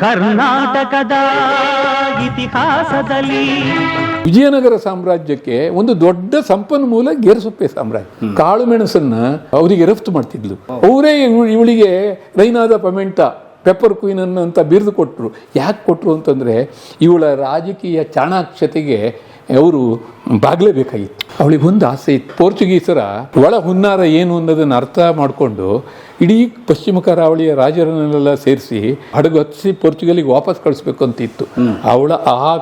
ಕರ್ನಾಟಕದ ಇತಿಹಾಸದಲ್ಲಿ. ವಿಜಯನಗರ ಸಾಮ್ರಾಜ್ಯಕ್ಕೆ ಒಂದು ದೊಡ್ಡ ಸಂಪನ್ಮೂಲ ಗೇರುಸೊಪ್ಪೆ ಸಾಮ್ರಾಜ್ಯ. ಕಾಳು ಮೆಣಸನ್ನ ಅವರಿಗೆ ರಫ್ತು ಮಾಡ್ತಿದ್ಲು. ಅವರೇ ಇವಳಿಗೆ ರೈನಾದ ಪಮೆಂಟ ಪೆಪ್ಪರ್ ಕ್ವೀನ್ ಅಂತ ಬಿರಿದು ಕೊಟ್ಟರು ಯಾಕೆ ಕೊಟ್ಟರು ಅಂತಂದ್ರೆ, ಇವಳ ರಾಜಕೀಯ ಚಾಣಾಕ್ಷತೆಗೆ ಅವರು ಬಾಗ್ಲೇಬೇಕಾಗಿತ್ತು. ಅವಳಿಗೆ ಒಂದು ಆಸೆ ಇತ್ತು. ಪೋರ್ಚುಗೀಸರ ಒಳ ಹುನ್ನಾರ ಏನು ಅನ್ನೋದನ್ನು ಅರ್ಥ ಮಾಡಿಕೊಂಡು ಇಡೀ ಪಶ್ಚಿಮ ಕರಾವಳಿಯ ರಾಜರನ್ನೆಲ್ಲ ಸೇರಿಸಿ ಹಡಗು ಹತ್ತಿಸಿ ಪೋರ್ಚುಗಲಿಗೆ ವಾಪಸ್ ಕಳಿಸ್ಬೇಕು ಅಂತ ಇತ್ತು. ಅವಳ ಆ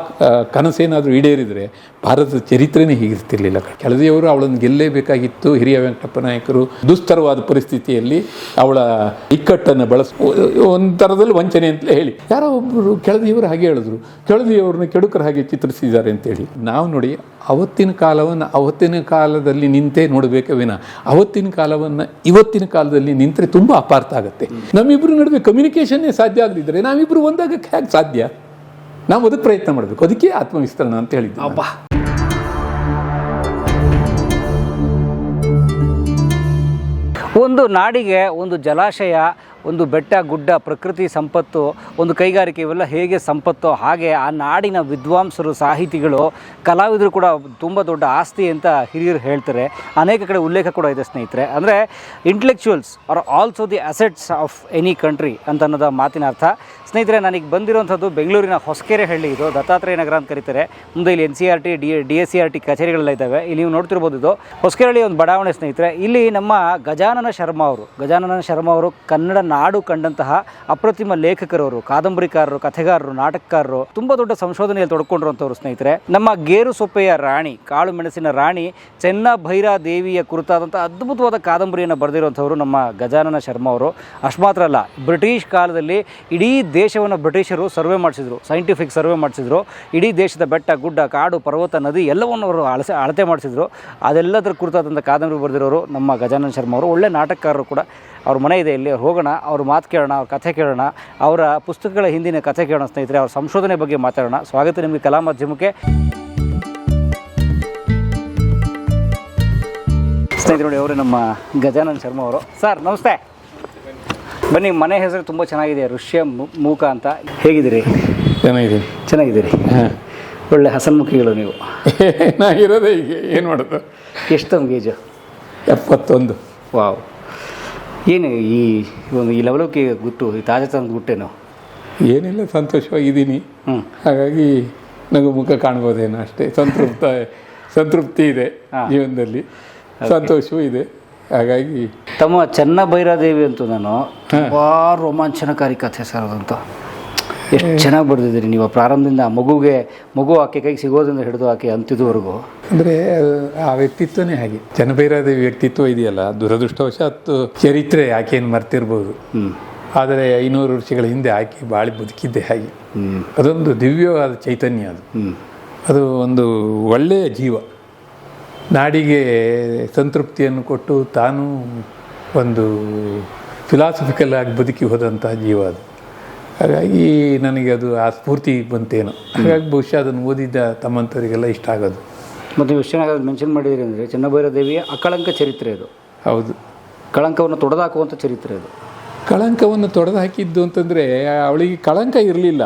ಕನಸೇನಾದರೂ ಈಡೇರಿದರೆ ಭಾರತದ ಚರಿತ್ರೆನೇ ಹೀಗಿರ್ತಿರ್ಲಿಲ್ಲ ಕೆಳದಿಯವರು ಅವಳನ್ನು ಗೆಲ್ಲೇಬೇಕಾಗಿತ್ತು. ಹಿರಿಯ ವೆಂಕಟಪ್ಪ ನಾಯಕರು ದುಸ್ತರವಾದ ಪರಿಸ್ಥಿತಿಯಲ್ಲಿ ಅವಳ ಇಕ್ಕಟ್ಟನ್ನು ಬಳಸ ಒಂದು ಥರದಲ್ಲಿ ವಂಚನೆ ಅಂತಲೇ ಹೇಳಿ. ಯಾರೋ ಒಬ್ಬರು ಕೆಳದಿಯವರು ಹಾಗೆ ಹೇಳಿದ್ರು. ಕೆಳದಿಯವ್ರನ್ನ ಕೆಡುಕರ ಹಾಗೆ ಚಿತ್ರಿಸಿದ್ದಾರೆ ಅಂತೇಳಿ. ನಾವು ನೋಡಿ ಅವತ್ತಿನ ಕಾಲವನ್ನು ಅವತ್ತಿನ ಕಾಲದಲ್ಲಿ ನಿಂತೇ ನೋಡಬೇಕು ವಿನ. ಅವತ್ತಿನ ಕಾಲವನ್ನು ಇವತ್ತಿನ ಕಾಲದಲ್ಲಿ ನಿಂತರೆ ತುಂಬ ಅಪಾರ್ಥ ಆಗುತ್ತೆ. ನಮ್ಮಿಬ್ಬರ ನಡುವೆ ಕಮ್ಯುನಿಕೇಷನ್ನೇ ಸಾಧ್ಯ ಆಗದಿದ್ದರೆ ನಾವಿಬ್ಬರು ಒಂದಾಗಕ್ಕೆ ಹೇಗೆ ಸಾಧ್ಯ? ನಾವು ಅದಕ್ಕೆ ಪ್ರಯತ್ನ ಮಾಡಬೇಕು. ಅದಕ್ಕೆ ಆತ್ಮವಿಸ್ತರಣ ಅಂತ ಹೇಳಿದ್ದೆ ಅಬ್ಬಾ. ಒಂದು ನಾಡಿಗೆ ಒಂದು ಜಲಾಶಯ ಒಂದು ಬೆಟ್ಟ, ಗುಡ್ಡ, ಪ್ರಕೃತಿ ಸಂಪತ್ತು, ಒಂದು ಕೈಗಾರಿಕೆ ಇವೆಲ್ಲ ಹೇಗೆ ಸಂಪತ್ತು ಹಾಗೆ ಆ ನಾಡಿನ ವಿದ್ವಾಂಸರು, ಸಾಹಿತಿಗಳು, ಕಲಾವಿದರು ಕೂಡ ತುಂಬ ದೊಡ್ಡ ಆಸ್ತಿ ಅಂತ ಹಿರಿಯರು ಹೇಳ್ತಾರೆ. ಅನೇಕ ಕಡೆ ಉಲ್ಲೇಖ ಕೂಡ ಇದೆ ಸ್ನೇಹಿತರೆ. ಅಂದರೆ intellectuals are also the assets of any country ಅಂತ ಅನ್ನೋದ ಮಾತಿನ ಅರ್ಥ. ಸ್ನೇಹಿತರೆ, ನನಗೆ ಬಂದಿರುವಂಥದ್ದು ಬೆಂಗಳೂರಿನ ಹೊಸಕೆರೆ ಹಳ್ಳಿ ಇದು ದತ್ತಾತ್ರೇಯ ನಗರ ಅಂತ ಕರೀತಾರೆ. ಮುಂದೆ ಇಲ್ಲಿ N C R T D D S C R T ಕಚೇರಿಗಳೆಲ್ಲ ಇದ್ದಾವೆ. ಇಲ್ಲಿ ನೀವು ನೋಡ್ತಿರ್ಬೋದು ಇದು. ಹೊಸಕೆರಳ್ಳಿ ಒಂದು ಬಡಾವಣೆ ಸ್ನೇಹಿತರೆ. ಇಲ್ಲಿ ನಮ್ಮ ಗಜಾನನ ಶರ್ಮಾ ಅವರು, ಗಜಾನನ ಶರ್ಮಾ ಅವರು ಕನ್ನಡ ನಾಡು ಕಂಡಂತಹ ಅಪ್ರತಿಮ ಲೇಖಕರವರು, ಕಾದಂಬರಿಕಾರರು, ಕಥೆಗಾರರು, ನಾಟಕಕಾರರು, ತುಂಬ ದೊಡ್ಡ ಸಂಶೋಧನೆಯಲ್ಲಿ ತೊಡ್ಕೊಂಡಿರುವಂಥವ್ರು ಸ್ನೇಹಿತರೆ. ನಮ್ಮ ಗೇರು ಸೊಪ್ಪೆಯ ರಾಣಿ, ಕಾಳು ಮೆಣಸಿನ ರಾಣಿ, ಚೆನ್ನ ಭೈರಾ ದೇವಿಯ ಕುರಿತಾದಂಥ ಅದ್ಭುತವಾದ ಕಾದಂಬರಿಯನ್ನು ಬರೆದಿರುವಂಥವ್ರು ನಮ್ಮ ಗಜಾನನ ಶರ್ಮಾ ಅವರು. ಅಷ್ಟು ಮಾತ್ರ ಅಲ್ಲ, ಬ್ರಿಟಿಷ್ ಕಾಲದಲ್ಲಿ ಇಡೀ ದೇಶವನ್ನು ಬ್ರಿಟಿಷರು ಸರ್ವೆ ಮಾಡಿಸಿದ್ರು ಸೈಂಟಿಫಿಕ್ ಸರ್ವೆ ಮಾಡಿಸಿದ್ರು. ಇಡೀ ದೇಶದ ಬೆಟ್ಟ, ಗುಡ್ಡ, ಕಾಡು, ಪರ್ವತ, ನದಿ ಎಲ್ಲವನ್ನು ಅವರು ಅಳಸೆ, ಅಳತೆ ಮಾಡಿಸಿದ್ರು. ಅದೆಲ್ಲದರ ಕುರಿತಾದಂಥ ಕಾದಂಬರಿ ಬರೆದಿರೋರು ನಮ್ಮ ಗಜಾನಂದ ಶರ್ಮ ಅವರು. ಒಳ್ಳೆ ನಾಟಕಕಾರರು ಕೂಡ. ಅವ್ರ ಮನೆ ಇದೆ ಇಲ್ಲಿ, ಹೋಗೋಣ, ಅವ್ರ ಮಾತು ಕೇಳೋಣ, ಅವ್ರ ಕಥೆ ಕೇಳೋಣ, ಅವರ ಪುಸ್ತಕಗಳ ಹಿಂದಿನ ಕಥೆ ಕೇಳೋಣ ಸ್ನೇಹಿತರೆ, ಅವ್ರ ಸಂಶೋಧನೆ ಬಗ್ಗೆ ಮಾತಾಡೋಣ. ಸ್ವಾಗತ ನಿಮಗೆ ಕಲಾ ಮಾಧ್ಯಮಕ್ಕೆ. ಸ್ನೇಹಿತರು, ನೋಡಿ, ಅವರು ನಮ್ಮ ಗಜಾನಂದ ಶರ್ಮಾ ಅವರು. ಸರ್, ನಮಸ್ತೆ. ಬನ್ನಿ ಮನೆ ಹೆಸರು ತುಂಬ ಚೆನ್ನಾಗಿದೆ ಋಷ್ಯ ಮೂಕ ಅಂತ. ಹೇಗಿದ್ದೀರಿ? ಚೆನ್ನಾಗಿದೆ ಚೆನ್ನಾಗಿದ್ದೀರಿ? ಹಾಂ. ಒಳ್ಳೆ ಹಸನ್ಮುಖಿಗಳು ನೀವು. ಇರೋದೇ ಹೀಗೆ ಏನು ಮಾಡೋದು? ಎಷ್ಟು ತಮ್ಗೆ ಏಜು ಎಪ್ಪತ್ತೊಂದು. ವಾವ್. ಏನು ಈ ಒಂದು ಈ ಲೆವೆಲಕ್ಕೆ ಗುಟ್ಟು ಈ ತಾಜಾತನದ ಗುಟ್ಟೇನು? ಏನಿಲ್ಲ ಸಂತೋಷವಾಗಿದ್ದೀನಿ. ಹ್ಞೂ ಹಾಗಾಗಿ ನಗು ಮುಖ ಕಾಣ್ಬೋದೇನೋ ಅಷ್ಟೇ. ಸಂತೃಪ್ತ ಸಂತೃಪ್ತಿ ಇದೆ ಜೀವನದಲ್ಲಿ. ಸಂತೋಷವೂ ಇದೆ. ಹಾಗಾಗಿ ತಮ್ಮ ಚೆನ್ನ ಭೈರಾದೇವಿ ಅಂತೂ ನಾನು ತುಂಬ ರೋಮಾಂಚನಕಾರಿ ಕಥೆ ಸರ್ ಅದಂತೂ. ಎಷ್ಟು ಚೆನ್ನಾಗಿ ಬರೆದಿದ್ದೀರಿ ನೀವು ಪ್ರಾರಂಭದಿಂದ ಆ ಮಗುಗೆ ಮಗು ಆಕೆ ಕೈಗೆ ಸಿಗೋದ್ರಿಂದ ಹಿಡಿದು ಆಕೆ ಅಂತಿದುವರೆಗೂ ಅಂದರೆ ಆ ವ್ಯಕ್ತಿತ್ವನೇ ಹಾಗೆ. ಜನಭೈರಾದೇವಿ ವ್ಯಕ್ತಿತ್ವ ಇದೆಯಲ್ಲ ದುರದೃಷ್ಟವಶಾತ್ ಚರಿತ್ರೆ ಆಕೆಯನ್ನು ಮರ್ತಿರ್ಬೋದು. ಆದರೆ ಐನೂರು ವರ್ಷಗಳ ಹಿಂದೆ ಆಕೆ ಬಾಳಿ ಬದುಕಿದ್ದೆ ಹಾಗೆ. ಅದೊಂದು ದಿವ್ಯವಾದ ಚೈತನ್ಯ ಅದು. ಅದು ಒಂದು ಒಳ್ಳೆಯ ಜೀವ. ನಾಡಿಗೆ ಸಂತೃಪ್ತಿಯನ್ನು ಕೊಟ್ಟು ತಾನು ಒಂದು ಫಿಲಾಸಫಿಕಲ್ ಆಗಿ ಬದುಕಿ ಹೋದಂತಹ ಜೀವ ಅದು. ಹಾಗಾಗಿ ನನಗೆ ಅದು ಆ ಸ್ಫೂರ್ತಿ ಬಂತೇನೋ. ಹಾಗಾಗಿ ಬಹುಶಃ ಅದನ್ನು ಓದಿದ್ದ ತಮ್ಮಂಥವರಿಗೆಲ್ಲ ಇಷ್ಟ ಆಗೋದು. ಮತ್ತು ನೀವು ವಿಷಯ ಮೆನ್ಷನ್ ಮಾಡಿದಿರಿ ಅಂದರೆ ಚೆನ್ನಭೈರಾದೇವಿಯ ಅಕಳಂಕ ಚರಿತ್ರೆ ಅದು. ಹೌದು. ಕಳಂಕವನ್ನು ತೊಡೆದಾಕುವಂಥ ಚರಿತ್ರೆ ಅದು. ಕಳಂಕವನ್ನು ತೊಡೆದು ಹಾಕಿದ್ದು ಅಂತಂದರೆ ಅವಳಿಗೆ ಕಳಂಕ ಇರಲಿಲ್ಲ.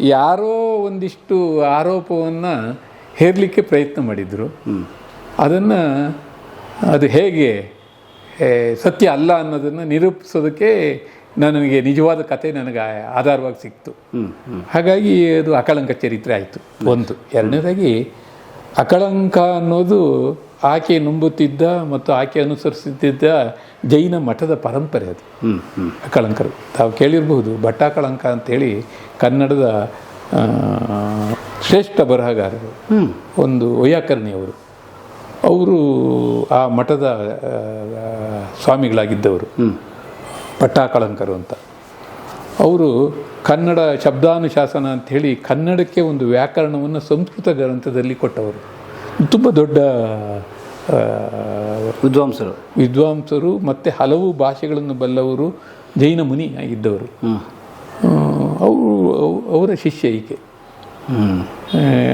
ಯಾರೋ ಒಂದಿಷ್ಟು ಆರೋಪವನ್ನು ಹೇರಲಿಕ್ಕೆ ಪ್ರಯತ್ನ ಮಾಡಿದರು. ಅದನ್ನು ಅದು ಹೇಗೆ ಸತ್ಯ ಅಲ್ಲ ಅನ್ನೋದನ್ನು ನಿರೂಪಿಸೋದಕ್ಕೆ ನನಗೆ ನಿಜವಾದ ಕತೆ ನನಗೆ ಆಧಾರವಾಗಿ ಸಿಕ್ತು. ಹಾಗಾಗಿ ಅದು ಅಕಳಂಕ ಚರಿತ್ರೆ ಆಯಿತು. ಒಂದು. ಎರಡನೇದಾಗಿ ಅಕಳಂಕ ಅನ್ನೋದು ಆಕೆ ನುಂಬುತ್ತಿದ್ದ ಮತ್ತು ಆಕೆ ಅನುಸರಿಸುತ್ತಿದ್ದ ಜೈನ ಮಠದ ಪರಂಪರೆ ಅದು. ಅಕಳಂಕರು. ತಾವು ಕೇಳಿರಬಹುದು ಭಟ್ಟಾಕಳಂಕ ಅಂತೇಳಿ ಕನ್ನಡದ ಶ್ರೇಷ್ಠ ಬರಹಗಾರರು. ಒಂದು ವೈಯಾಕರ್ಣಿಯವರು. ಅವರು ಆ ಮಠದ ಸ್ವಾಮಿಗಳಾಗಿದ್ದವರು. ಪಟ್ಟಾಕಳಂಕರು ಅಂತ. ಅವರು ಕನ್ನಡ ಶಬ್ದಾನುಶಾಸನ ಅಂಥೇಳಿ ಕನ್ನಡಕ್ಕೆ ಒಂದು ವ್ಯಾಕರಣವನ್ನು ಸಂಸ್ಕೃತ ಗ್ರಂಥದಲ್ಲಿ ಕೊಟ್ಟವರು. ತುಂಬ ದೊಡ್ಡ ವಿದ್ವಾಂಸರು. ವಿದ್ವಾಂಸರು ಮತ್ತು ಹಲವು ಭಾಷೆಗಳನ್ನು ಬಲ್ಲವರು ಜೈನ ಮುನಿ ಆಗಿದ್ದವರು. ಅವರು ಅವರ ಶಿಷ್ಯ ಈಕೆ.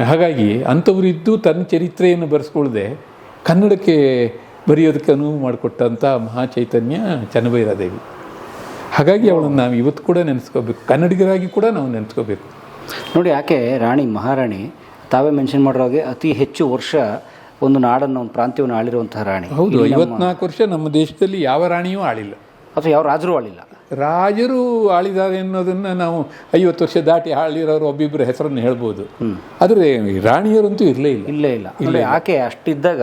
ಹಾಗಾಗಿ ಅಂಥವರಿದ್ದು ತನ್ನ ಚರಿತ್ರೆಯನ್ನು ಬರೆಸ್ಕೊಳ್ದೆ ಕನ್ನಡಕ್ಕೆ ಬರೆಯೋದಕ್ಕೆ ಅನುವು ಮಾಡಿಕೊಟ್ಟಂಥ ಮಹಾಚೈತನ್ಯ ಚನ್ನಭೈರಾದೇವಿ ಹಾಗಾಗಿ ಅವಳನ್ನು ನಾವು ಇವತ್ತು ಕೂಡ ನೆನೆಸ್ಕೋಬೇಕು. ಕನ್ನಡಿಗರಾಗಿ ಕೂಡ ನಾವು ನೆನೆಸ್ಕೋಬೇಕು. ನೋಡಿ ಯಾಕೆ ರಾಣಿ ಮಹಾರಾಣಿ ತಾವೇ ಮೆನ್ಷನ್ ಮಾಡಿರೋಗೆ ಹಾಗೆ ಅತಿ ಹೆಚ್ಚು ವರ್ಷ ಒಂದು ನಾಡನ್ನು ಒಂದು ಪ್ರಾಂತ್ಯವನ್ನು ಆಳಿರುವಂತಹ ರಾಣಿ. ಹೌದು ಐವತ್ನಾಲ್ಕು ವರ್ಷ ನಮ್ಮ ದೇಶದಲ್ಲಿ ಯಾವ ರಾಣಿಯೂ ಆಳಿಲ್ಲ. ಅಥವಾ ಯಾವ ರಾಜರು ಆಳಿಲ್ಲ. ರಾಜರು ಆಳಿದ್ದಾರೆ ಅನ್ನೋದನ್ನ ನಾವು ಐವತ್ತು ವರ್ಷ ದಾಟಿ ಆಳಿರೋರು ಒಬ್ಬಿಬ್ಬರ ಹೆಸರನ್ನು ಹೇಳ್ಬೋದು. ಆದರೆ ರಾಣಿಯರಂತೂ ಇರಲೇ ಇಲ್ಲ. ಇಲ್ಲೇ ಇಲ್ಲ. ಇಲ್ಲ ಆಕೆ ಅಷ್ಟಿದ್ದಾಗ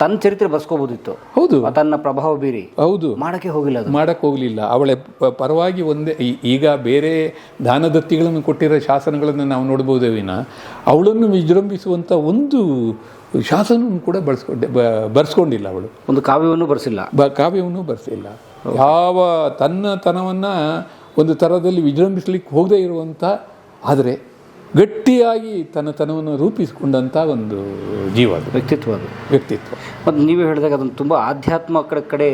ತನ್ನ ಚರಿತ್ರೆ ಬಸ್ಕೋಬೋದಿತ್ತು ಹೌದು. ತನ್ನ ಪ್ರಭಾವ ಬೀರಿ. ಹೌದು. ಮಾಡೋಕ್ಕೆ ಹೋಗಿಲ್ಲ ಅದು. ಮಾಡಕ್ಕೆ ಹೋಗಲಿಲ್ಲ. ಅವಳ ಪರವಾಗಿ ಒಂದೇ ಈಗ ಬೇರೆ ದಾನದತ್ತಿಗಳನ್ನು ಕೊಟ್ಟಿರೋ ಶಾಸನಗಳನ್ನು ನಾವು ನೋಡ್ಬೋದೇ ವಿನ. ಅವಳನ್ನು ವಿಜೃಂಭಿಸುವಂಥ ಒಂದು ಶಾಸನವನ್ನು ಕೂಡ ಬಳಸ್ಕೊಂಡೆ ಬರ್ಸ್ಕೊಂಡಿಲ್ಲ ಅವಳು. ಒಂದು ಕಾವ್ಯವನ್ನು ಬರೆಸಿಲ್ಲ. ಬ ಕಾವ್ಯವನ್ನು ಬರ್ಸಿಲ್ಲ. ಯಾವ ತನ್ನ ತನವನ್ನು ಒಂದು ಥರದಲ್ಲಿ ವಿಜೃಂಭಿಸ್ಲಿಕ್ಕೆ ಹೋಗದೇ ಇರುವಂಥ ಆದರೆ ಗಟ್ಟಿಯಾಗಿ ತನ್ನ ತನವನ್ನು ರೂಪಿಸಿಕೊಂಡಂಥ ಒಂದು ಜೀವ ಅದು. ವ್ಯಕ್ತಿತ್ವ ಅದು. ವ್ಯಕ್ತಿತ್ವ. ಮತ್ತು ನೀವೇ ಹೇಳಿದಾಗ ಅದನ್ನು ತುಂಬ ಆಧ್ಯಾತ್ಮ ಕಡೆ ಕಡೆ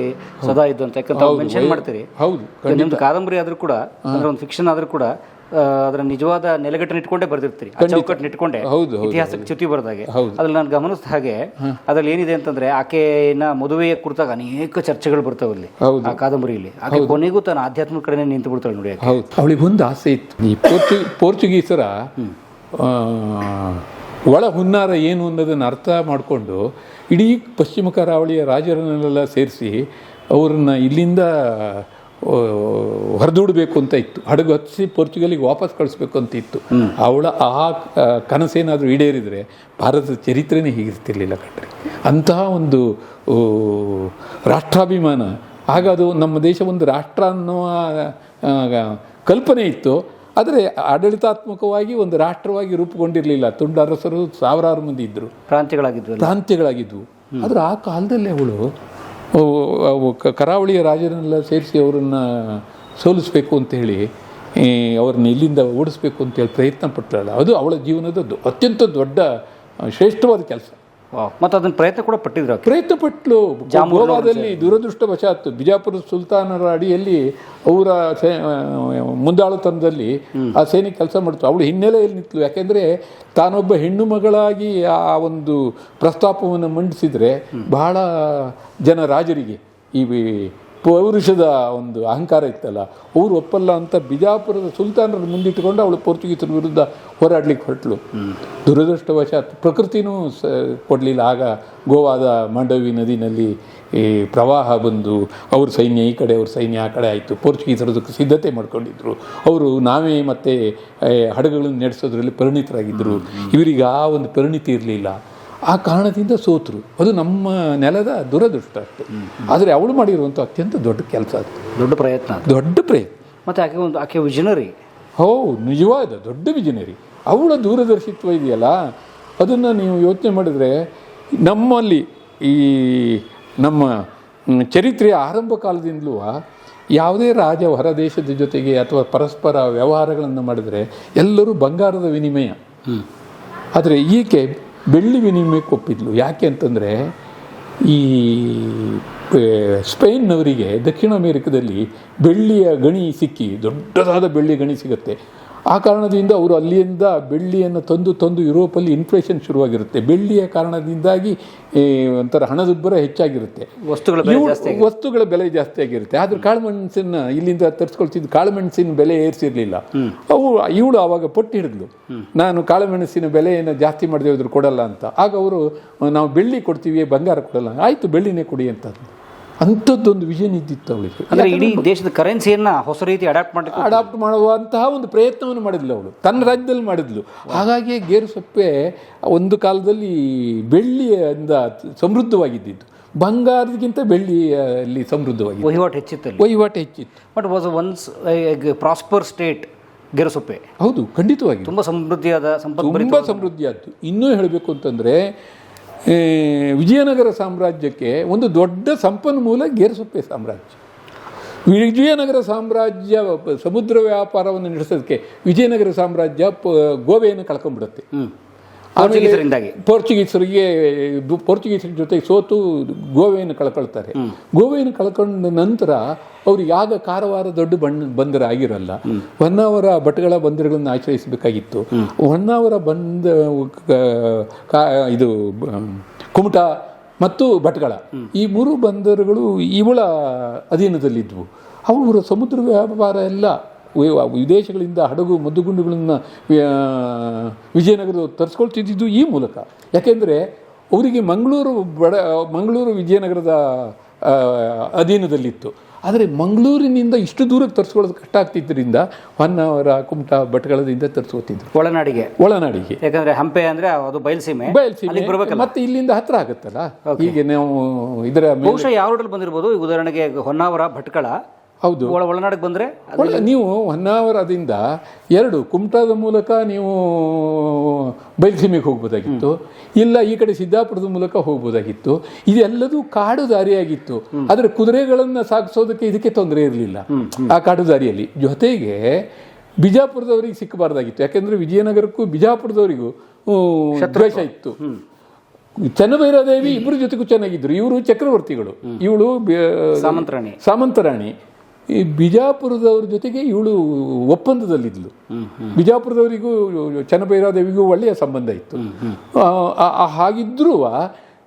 ಸದಾ ಇದ್ದಂತ ಯಾಕಂದ್ರೆ ಮೆನ್ಷನ್ ಮಾಡ್ತೀರಿ. ಹೌದು ನಿಮ್ದು ಕಾದಂಬರಿ ಆದರೂ ಕೂಡ ಅಂದರೆ ಒಂದು ಫಿಕ್ಷನ್ ಆದರೂ ಕೂಡ ಅದರ ನಿಜವಾದ ನೆಲೆಗಟ್ಟನ್ನು ಇಟ್ಕೊಂಡೇ ಬರ್ದಿರ್ತೀರಿ. ಆ ಚೌಕಟ್ಟನ್ನ ಇಟ್ಕೊಂಡೆ ಇತಿಹಾಸಕ್ಕೆ ಚ್ಯುತಿ ಬರ್ದಾಗೆ. ಹೌದು. ಅದ್ರಲ್ಲಿ ನಾನು ಗಮನಿಸಿದ ಹಾಗೆ ಅದ್ರಲ್ಲಿ ಏನಿದೆ ಅಂತಂದ್ರೆ ಆಕೆಯನ್ನ ಮದುವೆಯ ಕುರಿತಾಗ ಅನೇಕ ಚರ್ಚೆಗಳು ಬರ್ತಾವೆ ಅಲ್ಲಿ. ಹೌದು. ಆ ಕಾದಂಬರಿಯಲ್ಲಿ. ಆಕೆ ಕೊನೆಗೂ ತನ್ನ ಆಧ್ಯಾತ್ಮಿಕ ಕಡೆ ನಿಂತು ಬಿಡ್ತಾಳೆ ನೋಡಿ ಅವಳಿಗೆ ಒಂದು ಆಸೆ ಇತ್ತು. ಈ ಪೋರ್ಚು ಪೋರ್ಚುಗೀಸರ ಆ, ಒಳ ಹುನ್ನಾರ ಏನು ಅನ್ನೋದನ್ನು ಅರ್ಥ ಮಾಡಿಕೊಂಡು ಇಡೀ ಪಶ್ಚಿಮ ಕರಾವಳಿಯ ರಾಜರನ್ನೆಲ್ಲ ಸೇರಿಸಿ ಅವರನ್ನು ಇಲ್ಲಿಂದ ಹೊರದೂಡಬೇಕು ಅಂತ ಇತ್ತು. ಹಡಗು ಹಚ್ಚಿ ಪೋರ್ಚುಗಲಿಗೆ ವಾಪಸ್ ಕಳಿಸ್ಬೇಕು ಅಂತ ಇತ್ತು. ಅವಳ ಆ ಕನಸೇನಾದರೂ ಈಡೇರಿದರೆ ಭಾರತದ ಚರಿತ್ರೆನೇ ಹೀಗಿರ್ತಿರ್ಲಿಲ್ಲ ಕಣ್ರಿ. ಅಂತಹ ಒಂದು ರಾಷ್ಟ್ರಾಭಿಮಾನ. ಆಗ ಅದು ನಮ್ಮ ದೇಶ ಒಂದು ರಾಷ್ಟ್ರ ಅನ್ನುವ ಕಲ್ಪನೆ ಇತ್ತು. ಆದರೆ ಆಡಳಿತಾತ್ಮಕವಾಗಿ ಒಂದು ರಾಷ್ಟ್ರವಾಗಿ ರೂಪುಗೊಂಡಿರಲಿಲ್ಲ. ತುಂಡ ಅರಸರು ಸಾವಿರಾರು ಮಂದಿ ಇದ್ದರು ಪ್ರಾಂತ್ಯಗಳಾಗಿದ್ವು. ಪ್ರಾಂತ್ಯಗಳಾಗಿದ್ವು ಆದರೆ ಆ ಕಾಲದಲ್ಲಿ ಅವಳು ಕರಾವಳಿಯ ರಾಜರನ್ನೆಲ್ಲ ಸೇರಿಸಿ ಅವರನ್ನು ಸೋಲಿಸ್ಬೇಕು ಅಂತ ಹೇಳಿ ಅವ್ರನ್ನ ಇಲ್ಲಿಂದ ಓಡಿಸ್ಬೇಕು ಅಂತೇಳಿ ಪ್ರಯತ್ನ ಪಟ್ಟಳಲ್ಲ ಅದು ಅವಳ ಜೀವನದ ಅತ್ಯಂತ ದೊಡ್ಡ, ಶ್ರೇಷ್ಠವಾದ ಕೆಲಸ. ಮತ್ತು ಅದನ್ನ ಪ್ರಯತ್ನ ಕೂಡ ಪಟ್ಟಿದ್ರು ಪ್ರಯತ್ನ ಪಟ್ಲು ಗೋವಾದಲ್ಲಿ ದುರದೃಷ್ಟವಶಾತ್ ಬಿಜಾಪುರ ಸುಲ್ತಾನರ ಅಡಿಯಲ್ಲಿ ಅವರ ಮುಂದಾಳುತನದಲ್ಲಿ ಆ ಸೇನೆ ಕೆಲಸ ಮಾಡ್ತು. ಅವಳು ಹಿನ್ನೆಲೆಯಲ್ಲಿ ನಿಂತಳು ಯಾಕೆಂದರೆ ತಾನೊಬ್ಬ ಹೆಣ್ಣು ಮಗಳಾಗಿ ಆ ಒಂದು ಪ್ರಸ್ತಾಪವನ್ನು ಮಂಡಿಸಿದರೆ ಬಹಳ ಜನ ರಾಜರಿಗೆ ಈ ಪೌರುಷದ ಒಂದು ಅಹಂಕಾರ ಇತ್ತಲ್ಲ ಅವರು ಒಪ್ಪಲ್ಲ ಅಂತ ಬಿಜಾಪುರದ ಸುಲ್ತಾನರ ಮುಂದಿಟ್ಟುಕೊಂಡು ಅವಳು ಪೋರ್ಚುಗೀಸರ ವಿರುದ್ಧ ಹೋರಾಡ್ಲಿಕ್ಕೆ ಹೊರಟಳು. ದುರದೃಷ್ಟವಶಾತ್ ಪ್ರಕೃತಿನೂ ಸ ಕೊಡಲಿಲ್ಲ. ಆಗ ಗೋವಾದ ಮಾಂಡವಿ ನದಿನಲ್ಲಿ ಈ ಪ್ರವಾಹ ಬಂದು ಅವ್ರ ಸೈನ್ಯ ಈ ಕಡೆ ಅವ್ರ ಸೈನ್ಯ ಆ ಕಡೆ ಆಯಿತು. ಪೋರ್ಚುಗೀಸರದಕ್ಕೆ ಸಿದ್ಧತೆ ಮಾಡ್ಕೊಂಡಿದ್ರು. ಅವರು ನಾವೇ ಮತ್ತೆ ಹಡಗುಗಳನ್ನು ನಡೆಸೋದ್ರಲ್ಲಿ ಪರಿಣಿತರಾಗಿದ್ದರು. ಇವರಿಗೆ ಆ ಒಂದು ಪರಿಣಿತಿ ಇರಲಿಲ್ಲ. ಆ ಕಾರಣದಿಂದ ಸೋತರು. ಅದು ನಮ್ಮ ನೆಲದ ದುರದೃಷ್ಟ ಅಷ್ಟೆ. ಆದರೆ ಅವಳು ಮಾಡಿರುವಂಥ ಅತ್ಯಂತ ದೊಡ್ಡ ಕೆಲಸ ಅದು. ದೊಡ್ಡ ಪ್ರಯತ್ನ. ದೊಡ್ಡ ಪ್ರಯತ್ನ. ಮತ್ತು ಆಕೆ ಒಂದು ಆಕೆ ವಿಜನರಿ. ಹೋ ನಿಜವಾದ ದೊಡ್ಡ ವಿಜನರಿ. ಅವಳ ದೂರದರ್ಶಿತ್ವ ಇದೆಯಲ್ಲ ಅದನ್ನು ನೀವು ಯೋಚನೆ ಮಾಡಿದರೆ ನಮ್ಮಲ್ಲಿ ಈ ನಮ್ಮ ಚರಿತ್ರೆಯ ಆರಂಭ ಕಾಲದಿಂದಲೂ ಯಾವುದೇ ರಾಜ ಹೊರದೇಶದ ಜೊತೆಗೆ ಅಥವಾ ಪರಸ್ಪರ ವ್ಯವಹಾರಗಳನ್ನು ಮಾಡಿದರೆ ಎಲ್ಲರೂ ಬಂಗಾರದ ವಿನಿಮಯ. ಆದರೆ ಈಕೆ ಬೆಳ್ಳಿ ವಿನಿಮಯಕ್ಕೆ ಒಪ್ಪಿದ್ಲು ಯಾಕೆ ಅಂತಂದರೆ ಈ ಸ್ಪೇನ್ನವರಿಗೆ ದಕ್ಷಿಣ ಅಮೇರಿಕದಲ್ಲಿ ಬೆಳ್ಳಿಯ ಗಣಿ ಸಿಕ್ಕಿ, ದೊಡ್ಡದಾದ ಬೆಳ್ಳಿ ಗಣಿ ಸಿಗುತ್ತೆ. ಆ ಕಾರಣದಿಂದ ಅವರು ಅಲ್ಲಿಂದ ಬೆಳ್ಳಿಯನ್ನು ತಂದು ತಂದು ಯುರೋಪಲ್ಲಿ ಇನ್ಫ್ಲೇಷನ್ ಶುರುವಾಗಿರುತ್ತೆ. ಬೆಳ್ಳಿಯ ಕಾರಣದಿಂದಾಗಿ ಒಂಥರ ಹಣದುಬ್ಬರ ಹೆಚ್ಚಾಗಿರುತ್ತೆ. ವಸ್ತುಗಳ ಬೆಲೆ ಜಾಸ್ತಿ ವಸ್ತುಗಳ ಬೆಲೆ ಜಾಸ್ತಿ ಆಗಿರುತ್ತೆ. ಆದ್ರೆ ಕಾಳುಮೆಣಸಿನ ಇಲ್ಲಿಂದ ತರಿಸ್ಕೊಳ್ತಿದ್ದು ಕಾಳುಮೆಣಸಿನ ಬೆಲೆ ಏರಿಸಿರಲಿಲ್ಲ. ಅವು ಇವಳು ಆವಾಗ ಪಟ್ಟಿ ಹಿಡಿದ್ಲು. ನಾನು ಕಾಳುಮೆಣಸಿನ ಬೆಲೆಯನ್ನು ಜಾಸ್ತಿ ಮಾಡದೆ ಹೋದ್ರು ಕೊಡಲ್ಲ ಅಂತ. ಆಗ ಅವರು ನಾವು ಬೆಳ್ಳಿ ಕೊಡ್ತೀವಿ ಬಂಗಾರ ಕೊಡಲ್ಲ. ಆಯ್ತು ಬೆಳ್ಳಿನೇ ಕೊಡಿ ಅಂತ ಅಂಥದ್ದೊಂದು ವಿಷನ್ ಇದ್ದಿತ್ತು ಅವಳಿಗೆ. ಅಂದರೆ ಇಡೀ ದೇಶದ ಕರೆನ್ಸಿಯನ್ನು ಹೊಸ ರೀತಿ ಅಡಾಪ್ಟ್ ಮಾಡಿ ಅಡಾಪ್ಟ್ ಮಾಡುವಂತಹ ಒಂದು ಪ್ರಯತ್ನವನ್ನು ಮಾಡಿದ್ಲು ಅವಳು. ತನ್ನ ರಾಜ್ಯದಲ್ಲಿ ಮಾಡಿದ್ಲು. ಹಾಗಾಗಿ ಗೇರು ಸೊಪ್ಪೆ ಒಂದು ಕಾಲದಲ್ಲಿ ಬೆಳ್ಳಿಯಿಂದ ಸಮೃದ್ಧವಾಗಿದ್ದಿದ್ದು. ಬಂಗಾರದಕ್ಕಿಂತ ಬೆಳ್ಳಿಯಲ್ಲಿ ಸಮೃದ್ಧವಾಗಿ ವಹಿವಾಟು ಹೆಚ್ಚಿತ್ತು ವಹಿವಾಟು ಹೆಚ್ಚಿತ್ತು. But was once prosper state Gerusoppe ಹೌದು ಖಂಡಿತವಾಗಿ ತುಂಬ ಸಮೃದ್ಧಿಯಾದ ಸಂಪತ್ತು ತುಂಬ ಸಮೃದ್ಧಿಯಾದ್ದು. ಇನ್ನೂ ಹೇಳಬೇಕು ಅಂತಂದರೆ ವಿಜಯನಗರ ಸಾಮ್ರಾಜ್ಯಕ್ಕೆ ಒಂದು ದೊಡ್ಡ ಸಂಪನ್ಮೂಲ ಗೇರುಸೊಪ್ಪೆ ಸಾಮ್ರಾಜ್ಯ. ವಿಜಯನಗರ ಸಾಮ್ರಾಜ್ಯ ಸಮುದ್ರ ವ್ಯಾಪಾರವನ್ನು ನಡೆಸೋದಕ್ಕೆ ವಿಜಯನಗರ ಸಾಮ್ರಾಜ್ಯ ಗೋವೆಯನ್ನು ಕಳ್ಕೊಂಡ್ಬಿಡುತ್ತೆ. ಪೋರ್ಚುಗೀಸರಿಂದಾಗಿ. ಪೋರ್ಚುಗೀಸರಿಗೆ ಪೋರ್ಚುಗೀಸರ ಜೊತೆ ಸೋತು ಗೋವೆಯನ್ನು ಕಳ್ಕೊಳ್ತಾರೆ. ಗೋವೆಯನ್ನು ಕಳ್ಕೊಂಡ ನಂತರ ಅವರು ಯಾಗ ಕಾರವಾರ ದೊಡ್ಡ ಬಣ್ಣ ಬಂದರ ಆಗಿರಲ್ಲ ಹೊನ್ನಾವರ ಭಟ್ಗಳ ಬಂದರುಗಳನ್ನು ಆಚರಿಸಬೇಕಾಗಿತ್ತು ಹೊನ್ನಾವರ ಬಂದ ಇದು ಕುಮಟ ಮತ್ತು ಭಟ್ಗಳ. ಈ ಮೂರು ಬಂದರುಗಳು ಇವಳ ಅಧೀನದಲ್ಲಿದ್ವು. ಅವರ ಸಮುದ್ರ ವ್ಯಾಪಾರ ಎಲ್ಲ ವಿದೇಶಗಳಿಂದ ಹಡಗು ಮದ್ದುಗುಂಡುಗಳನ್ನು ವಿಜಯನಗರ ತರಿಸ್ಕೊಳ್ತಿದ್ದಿದ್ದು ಈ ಮೂಲಕ. ಯಾಕೆಂದರೆ ಅವರಿಗೆ ಮಂಗಳೂರು ಬಡ ಮಂಗಳೂರು ವಿಜಯನಗರದ ಅಧೀನದಲ್ಲಿತ್ತು. ಆದರೆ ಮಂಗಳೂರಿನಿಂದ ಇಷ್ಟು ದೂರಕ್ಕೆ ತರಿಸ್ಕೊಳ್ಳೋದು ಕಷ್ಟ ಆಗ್ತಿದ್ದರಿಂದ ಹೊನ್ನಾವರ ಕುಮಟಾ ಭಟ್ಕಳದಿಂದ ತರಿಸ್ಕೊತಿದ್ರು ಒಳನಾಡಿಗೆ. ಒಳನಾಡಿಗೆ. ಯಾಕಂದ್ರೆ ಹಂಪೆ ಅಂದ್ರೆ ಅದು ಬಯಲ್ಸೀಮೆ ಬಯಲ್ಸೀಮೆ ಮತ್ತೆ ಇಲ್ಲಿಂದ ಹತ್ರ ಆಗುತ್ತಲ್ಲ? ಹೀಗೆ ನಾವು ಇದರ ಬಹುಶಃ ಯಾವ ರೋಡಲ್ಲಿ ಬಂದಿರ್ಬೋದು. ಉದಾಹರಣೆಗೆ ಹೊನ್ನಾವರ ಭಟ್ಕಳ. ಹೌದು. ಒಳ ಒಳನಾಡಿಗೆ ಬಂದ್ರೆ ನೀವು ಹೊನ್ನಾವರದಿಂದ ಎರಡು ಕುಮಟಾದ ಮೂಲಕ ನೀವು ಬೈಲ್ಸೀಮೆಗೆ ಹೋಗ್ಬೋದಾಗಿತ್ತು. ಇಲ್ಲ ಈ ಕಡೆ ಸಿದ್ದಾಪುರದ ಮೂಲಕ ಹೋಗ್ಬೋದಾಗಿತ್ತು. ಇದೆಲ್ಲದೂ ಕಾಡು ದಾರಿಯಾಗಿತ್ತು ಆದರೆ ಕುದುರೆಗಳನ್ನು ಸಾಗಿಸೋದಕ್ಕೆ ಇದಕ್ಕೆ ತೊಂದರೆ ಇರಲಿಲ್ಲ. ಆ ಕಾಡು ದಾರಿಯಲ್ಲಿ ಜೊತೆಗೆ ಬಿಜಾಪುರದವರಿಗೆ ಸಿಕ್ಕಬಾರ್ದಾಗಿತ್ತು. ಯಾಕೆಂದರೆ ವಿಜಯನಗರಕ್ಕೂ ಬಿಜಾಪುರದವರಿಗೂ ದ್ವೇಷ ಇತ್ತು. ಚನ್ನಭೈರಾದೇವಿ ಇಬ್ಬರ ಜೊತೆಗೂ ಚೆನ್ನಾಗಿದ್ರು. ಇವರು ಚಕ್ರವರ್ತಿಗಳು. ಇವಳು ಸಾಮಂತರಾಣಿ. ಸಾಮಂತರಾಣಿ. ಈ ಬಿಜಾಪುರದವ್ರ ಜೊತೆಗೆ ಇವಳು ಒಪ್ಪಂದದಲ್ಲಿದ್ಲು. ಬಿಜಾಪುರದವರಿಗೂ ಚನ್ನಭೈರಾದೇವಿಗೂ ಒಳ್ಳೆಯ ಸಂಬಂಧ ಇತ್ತು. ಹಾಗಿದ್ರೂ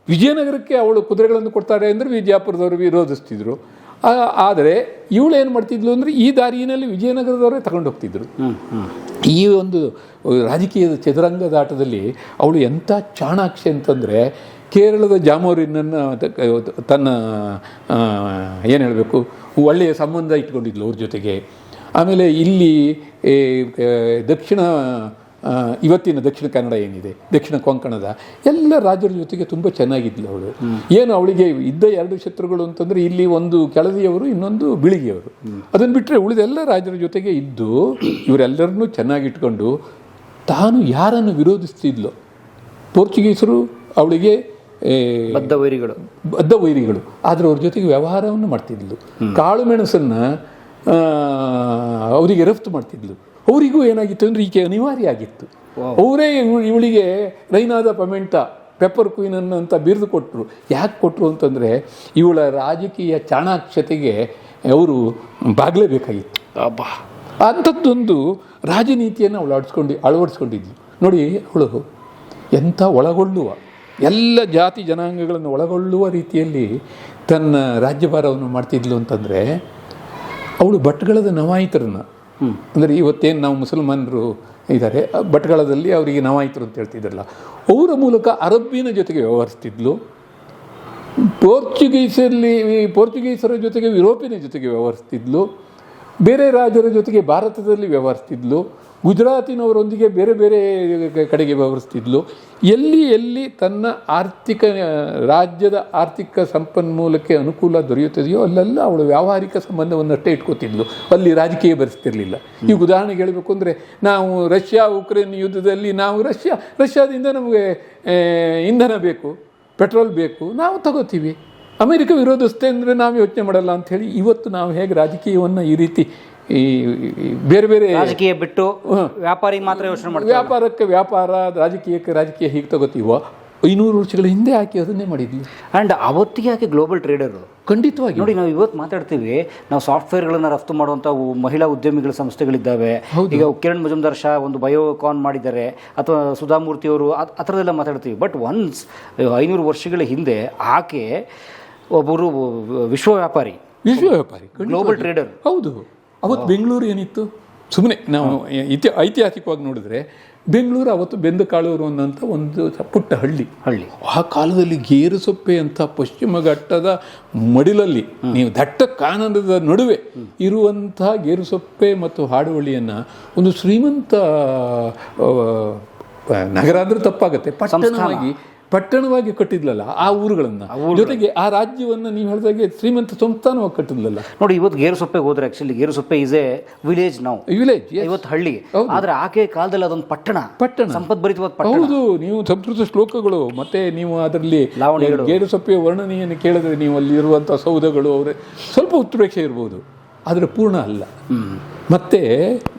ವಿಜಯನಗರಕ್ಕೆ ಅವಳು ಕುದುರೆಗಳನ್ನು ಕೊಡ್ತಾರೆ ಅಂದರೆ ವಿಜಯಾಪುರದವರು ವಿರೋಧಿಸ್ತಿದ್ರು. ಆದರೆ ಇವಳು ಏನು ಮಾಡ್ತಿದ್ಲು ಅಂದರೆ ಈ ದಾರಿಯಲ್ಲಿ ವಿಜಯನಗರದವರೇ ತಗೊಂಡು ಹೋಗ್ತಿದ್ರು ಈ ಒಂದು ರಾಜಕೀಯದ ಚದುರಂಗದಾಟದಲ್ಲಿ ಅವಳು ಎಂಥ ಚಾಣಾಕ್ಷಿ ಅಂತಂದರೆ ಕೇರಳದ ಜಾಮೋರಿನನ್ನು ತನ್ನ ಏನು ಹೇಳಬೇಕು ಒಳ್ಳೆಯ ಸಂಬಂಧ ಇಟ್ಕೊಂಡಿದ್ಲು ಅವ್ರ ಜೊತೆಗೆ. ಆಮೇಲೆ ಇಲ್ಲಿ ದಕ್ಷಿಣ ಇವತ್ತಿನ ದಕ್ಷಿಣ ಕನ್ನಡ ಏನಿದೆ ದಕ್ಷಿಣ ಕೊಂಕಣದ ಎಲ್ಲ ರಾಜರ ಜೊತೆಗೆ ತುಂಬ ಚೆನ್ನಾಗಿದ್ಲು ಅವಳು. ಏನು ಅವಳಿಗೆ ಇದ್ದ ಎರಡು ಶತ್ರುಗಳು ಅಂತಂದರೆ ಇಲ್ಲಿ ಒಂದು ಕೆಳದಿಯವರು ಇನ್ನೊಂದು ಬಿಳಿಗೆಯವರು. ಅದನ್ನು ಬಿಟ್ಟರೆ ಉಳಿದೆಲ್ಲ ರಾಜರ ಜೊತೆಗೆ ಇದ್ದು ಇವರೆಲ್ಲರನ್ನೂ ಚೆನ್ನಾಗಿಟ್ಕೊಂಡು ತಾನು ಯಾರನ್ನು ವಿರೋಧಿಸ್ತಿದ್ಲೋ? ಪೋರ್ಚುಗೀಸರು ಅವಳಿಗೆ ಬದ್ಧ ವೈರಿಗಳು ಬದ್ಧ ವೈರಿಗಳು ಆದರೆ ಅವ್ರ ಜೊತೆಗೆ ವ್ಯವಹಾರವನ್ನು ಮಾಡ್ತಿದ್ಲು. ಕಾಳು ಮೆಣಸನ್ನು ಅವರಿಗೆ ರಫ್ತು ಮಾಡ್ತಿದ್ಲು. ಅವರಿಗೂ ಏನಾಗಿತ್ತು ಅಂದರೆ ಈಕೆ ಅನಿವಾರ್ಯ ಆಗಿತ್ತು ಅವರೇ ಇವ್- ಇವಳಿಗೆ ರೈನಾದ ಪಮೆಂಟ ಪೆಪ್ಪರ್ ಕ್ವೀನ್ ಅಂತ ಬಿರಿದು ಕೊಟ್ಟರು ಯಾಕೆ ಕೊಟ್ಟರು ಅಂತಂದರೆ ಇವಳ ರಾಜಕೀಯ ಚಾಣಾಕ್ಷತೆಗೆ ಅವರು ಬಾಗಲೇಬೇಕಾಗಿತ್ತು. ಅಬ್ಬಾ. ಅಂಥದ್ದೊಂದು ರಾಜನೀತಿಯನ್ನು ಅವಳು ಅಡ್ಸ್ಕೊಂಡು ಅಳವಡಿಸ್ಕೊಂಡಿದ್ಲು. ನೋಡಿ ಅವಳು ಎಂಥ ಒಳಗೊಳ್ಳುವ. ಎಲ್ಲ ಜಾತಿ ಜನಾಂಗಗಳನ್ನು ಒಳಗೊಳ್ಳುವ ರೀತಿಯಲ್ಲಿ ತನ್ನ ರಾಜ್ಯಭಾರವನ್ನು ಮಾಡ್ತಿದ್ಲು ಅಂತಂದರೆ ಅವಳು ಭಟ್ಗಳದ ನವಾಯಿತರನ್ನ. ಅಂದರೆ ಇವತ್ತೇನು ನಾವು ಮುಸಲ್ಮಾನರು ಇದ್ದಾರೆ ಭಟ್ಗಳದಲ್ಲಿ ಅವರಿಗೆ ನವಾಯಿತರು ಅಂತ ಹೇಳ್ತಿದ್ರಲ್ಲ. ಅವರ ಮೂಲಕ ಅರಬ್ಬಿನ ಜೊತೆಗೆ ವ್ಯವಹರಿಸ್ತಿದ್ಲು. ಪೋರ್ಚುಗೀಸಲ್ಲಿ ಪೋರ್ಚುಗೀಸರ ಜೊತೆಗೆ ಯುರೋಪಿನ ಜೊತೆಗೆ ವ್ಯವಹರಿಸ್ತಿದ್ಲು. ಬೇರೆ ರಾಜರ ಜೊತೆಗೆ ಭಾರತದಲ್ಲಿ ವ್ಯವಹರಿಸ್ತಿದ್ಲು. ಗುಜರಾತಿನವರೊಂದಿಗೆ ಬೇರೆ ಬೇರೆ ಕಡೆಗೆ ವ್ಯವಹರಿಸ್ತಿದ್ಲು. ಎಲ್ಲಿ ಎಲ್ಲಿ ತನ್ನ ಆರ್ಥಿಕ, ರಾಜ್ಯದ ಆರ್ಥಿಕ ಸಂಪನ್ಮೂಲಕ್ಕೆ ಅನುಕೂಲ ದೊರೆಯುತ್ತದೆಯೋ ಅಲ್ಲೆಲ್ಲ ಅವಳು ವ್ಯಾವಹಾರಿಕ ಸಂಬಂಧವನ್ನಷ್ಟೇ ಇಟ್ಕೋತಿದ್ಲು. ಅಲ್ಲಿ ರಾಜಕೀಯ ಬರೆಸ್ತಿರಲಿಲ್ಲ. ಈಗ ಉದಾಹರಣೆಗೆ ಹೇಳಬೇಕು ಅಂದರೆ ನಾವು ರಷ್ಯಾ, ಉಕ್ರೇನ್ ಯುದ್ಧದಲ್ಲಿ ನಾವು ರಷ್ಯಾ, ರಷ್ಯಾದಿಂದ ನಮಗೆ ಇಂಧನ ಬೇಕು, ಪೆಟ್ರೋಲ್ ಬೇಕು, ನಾವು ತಗೋತೀವಿ. ಅಮೆರಿಕ ವಿರೋಧಿಸುತ್ತೆ ಅಂದರೆ ನಾವು ಯೋಚನೆ ಮಾಡಲ್ಲ ಅಂಥೇಳಿ ಇವತ್ತು ನಾವು ಹೇಗೆ ರಾಜಕೀಯವನ್ನು ಈ ರೀತಿ ಈ ಬೇರೆ ಬೇರೆ ರಾಜಕೀಯ ಬಿಟ್ಟು ವ್ಯಾಪಾರಿಗೆ ಮಾತ್ರ ಯೋಚನೆ ಮಾಡಿ ವ್ಯಾಪಾರಕ್ಕೆ ವ್ಯಾಪಾರ ರಾಜಕೀಯಕ್ಕೆ ರಾಜಕೀಯ ಹೀಗೆ ತಗೋತೀವ? ಐನೂರು ವರ್ಷಗಳ ಹಿಂದೆ ಹಾಕಿ ಅದನ್ನೇ ಮಾಡಿದ್ವಿ ಆ್ಯಂಡ್ ಅವತ್ತಿಗೆ ಹಾಕಿ ಗ್ಲೋಬಲ್ ಟ್ರೇಡರು ಖಂಡಿತವಾಗಿ ನೋಡಿ ನಾವು ಇವತ್ತು ಮಾತಾಡ್ತೀವಿ ನಾವು ಸಾಫ್ಟ್ವೇರ್ಗಳನ್ನು ರಫ್ತು ಮಾಡುವಂಥ ಮಹಿಳಾ ಉದ್ಯಮಿಗಳ ಸಂಸ್ಥೆಗಳಿದ್ದಾವೆ. ಈಗ ಕಿರಣ್ ಮಜುಮ್ದಾರ್ ಶಾ ಒಂದು ಬಯೋಕಾನ್ ಮಾಡಿದ್ದಾರೆ ಅಥವಾ ಸುಧಾಮೂರ್ತಿ ಅವರು ಆ ಥರದೆಲ್ಲ ಮಾತಾಡ್ತೀವಿ. ಬಟ್ ಒನ್ಸ್ ಐನೂರು ವರ್ಷಗಳ ಹಿಂದೆ ಆಕೆ ಒಬ್ಬರು ವಿಶ್ವ ವ್ಯಾಪಾರಿ. ವಿಶ್ವ ವ್ಯಾಪಾರಿ ಗ್ಲೋಬಲ್ ಟ್ರೇಡರ್ ಹೌದು. ಅವತ್ತು ಬೆಂಗಳೂರು ಏನಿತ್ತು? ಸುಮ್ಮನೆ ನಾವು ಇತಿ ಐತಿಹಾಸಿಕವಾಗಿ ನೋಡಿದ್ರೆ ಬೆಂಗಳೂರು ಅವತ್ತು ಬೆಂದಕಾಳೂರು ಅನ್ನೋಂಥ ಒಂದು ಪುಟ್ಟ ಹಳ್ಳಿ. ಹಳ್ಳಿ. ಆ ಕಾಲದಲ್ಲಿ ಗೇರು ಸೊಪ್ಪೆ ಅಂತ ಪಶ್ಚಿಮ ಘಟ್ಟದ ಮಡಿಲಲ್ಲಿ ನೀವು ದಟ್ಟ ಕಾನನದ ನಡುವೆ ಇರುವಂತಹ ಗೇರು ಸೊಪ್ಪೆ ಮತ್ತು ಹಾಡುವಳಿಯನ್ನು ಒಂದು ಶ್ರೀಮಂತ ನಗರ ಅಂದ್ರೆ ತಪ್ಪಾಗುತ್ತೆ. ಪಟ್ಟಣವಾಗಿ ಪಟ್ಟಣವಾಗಿ ಕಟ್ಟಿದ್ಲಲ್ಲ ಆ ಊರುಗಳನ್ನ. ಜೊತೆಗೆ ಆ ರಾಜ್ಯವನ್ನ ನೀವು ಹೇಳಿದಾಗೆ ಶ್ರೀಮಂತ ಸಂಸ್ಥಾನವಾಗಿ ಕಟ್ಟಿದ್ಲಲ್ಲ. ನೋಡಿ ಇವತ್ತು ಗೇರು ಸೊಪ್ಪೆಗೆ ಹೋದ್ರೆ actually Gerusoppe is a village ನಾವು ವಿಲೇಜ್ ಇವತ್ತು ಹಳ್ಳಿ ಆದ್ರೆ ಆಕೆ ಕಾಲದಲ್ಲಿ ಅದೊಂದು ಪಟ್ಟಣ. ಪಟ್ಟಣ. ಸಂಪದ್ಭರಿತವಾದ ಹೌದು ನೀವು ಸಂಸ್ಕೃತ ಶ್ಲೋಕಗಳು ಮತ್ತೆ ನೀವು ಅದರಲ್ಲಿ ಗೇರುಸೊಪ್ಪೆಯ ಗೇರು ಸೊಪ್ಪೆಯ ವರ್ಣನೆಯನ್ನು ಕೇಳಿದ್ರೆ ನೀವು ಅಲ್ಲಿ ಇರುವಂತಹ ಸೌಧಗಳು ಅವರೇ ಸ್ವಲ್ಪ ಉತ್ಪ್ರೇಕ್ಷೆ ಇರ್ಬೋದು. ಆದರೆ ಪೂರ್ಣ ಅಲ್ಲ. ಮತ್ತೆ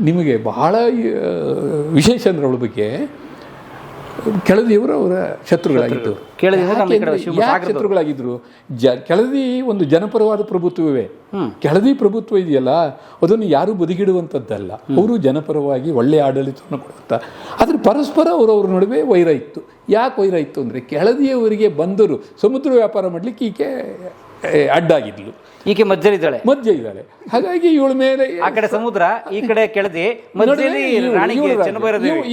ನಿಮಗೆ ಬಹಳ ವಿಶೇಷ ಅಂದ್ರೆ ಅವಳ ಬಗ್ಗೆ ಕೆಳದಿಯವರು ಅವರ ಶತ್ರುಗಳಾಗಿದ್ದರು ಯಾಕೆ ಶತ್ರುಗಳಾಗಿದ್ದರು ಶತ್ರುಗಳಾಗಿದ್ರು? ಜ ಕೆಳದಿ ಒಂದು ಜನಪರವಾದ ಪ್ರಭುತ್ವವೇ. ಕೆಳದಿ ಪ್ರಭುತ್ವ ಇದೆಯಲ್ಲ ಅದನ್ನು ಯಾರೂ ಬದಿಗಿಡುವಂಥದ್ದಲ್ಲ. ಅವರು ಜನಪರವಾಗಿ ಒಳ್ಳೆಯ ಆಡಳಿತವನ್ನು ಕೊಡುವಂಥ ಆದರೆ ಪರಸ್ಪರ ಅವರವ್ರ ನಡುವೆ ವೈರ ಇತ್ತು. ಯಾಕೆ ವೈರ ಇತ್ತು ಅಂದರೆ ಕೆಳದಿಯವರಿಗೆ ಬಂದರು. ಸಮುದ್ರ ವ್ಯಾಪಾರ ಮಾಡಲಿಕ್ಕೆ ಈಕೆ ಅಡ್ಡಾಗಿದ್ಲು. ಈಕೆ ಮಧ್ಯದಲ್ಲಿದ್ದಾಳೆ ಮಧ್ಯ ಇದ್ದಾಳೆ. ಹಾಗಾಗಿ ಇವಳ ಮೇಲೆ ಆ ಕಡೆ ಸಮುದ್ರ ಈ ಕಡೆ ಕೆಳದಿ ಮಧ್ಯದಲ್ಲಿ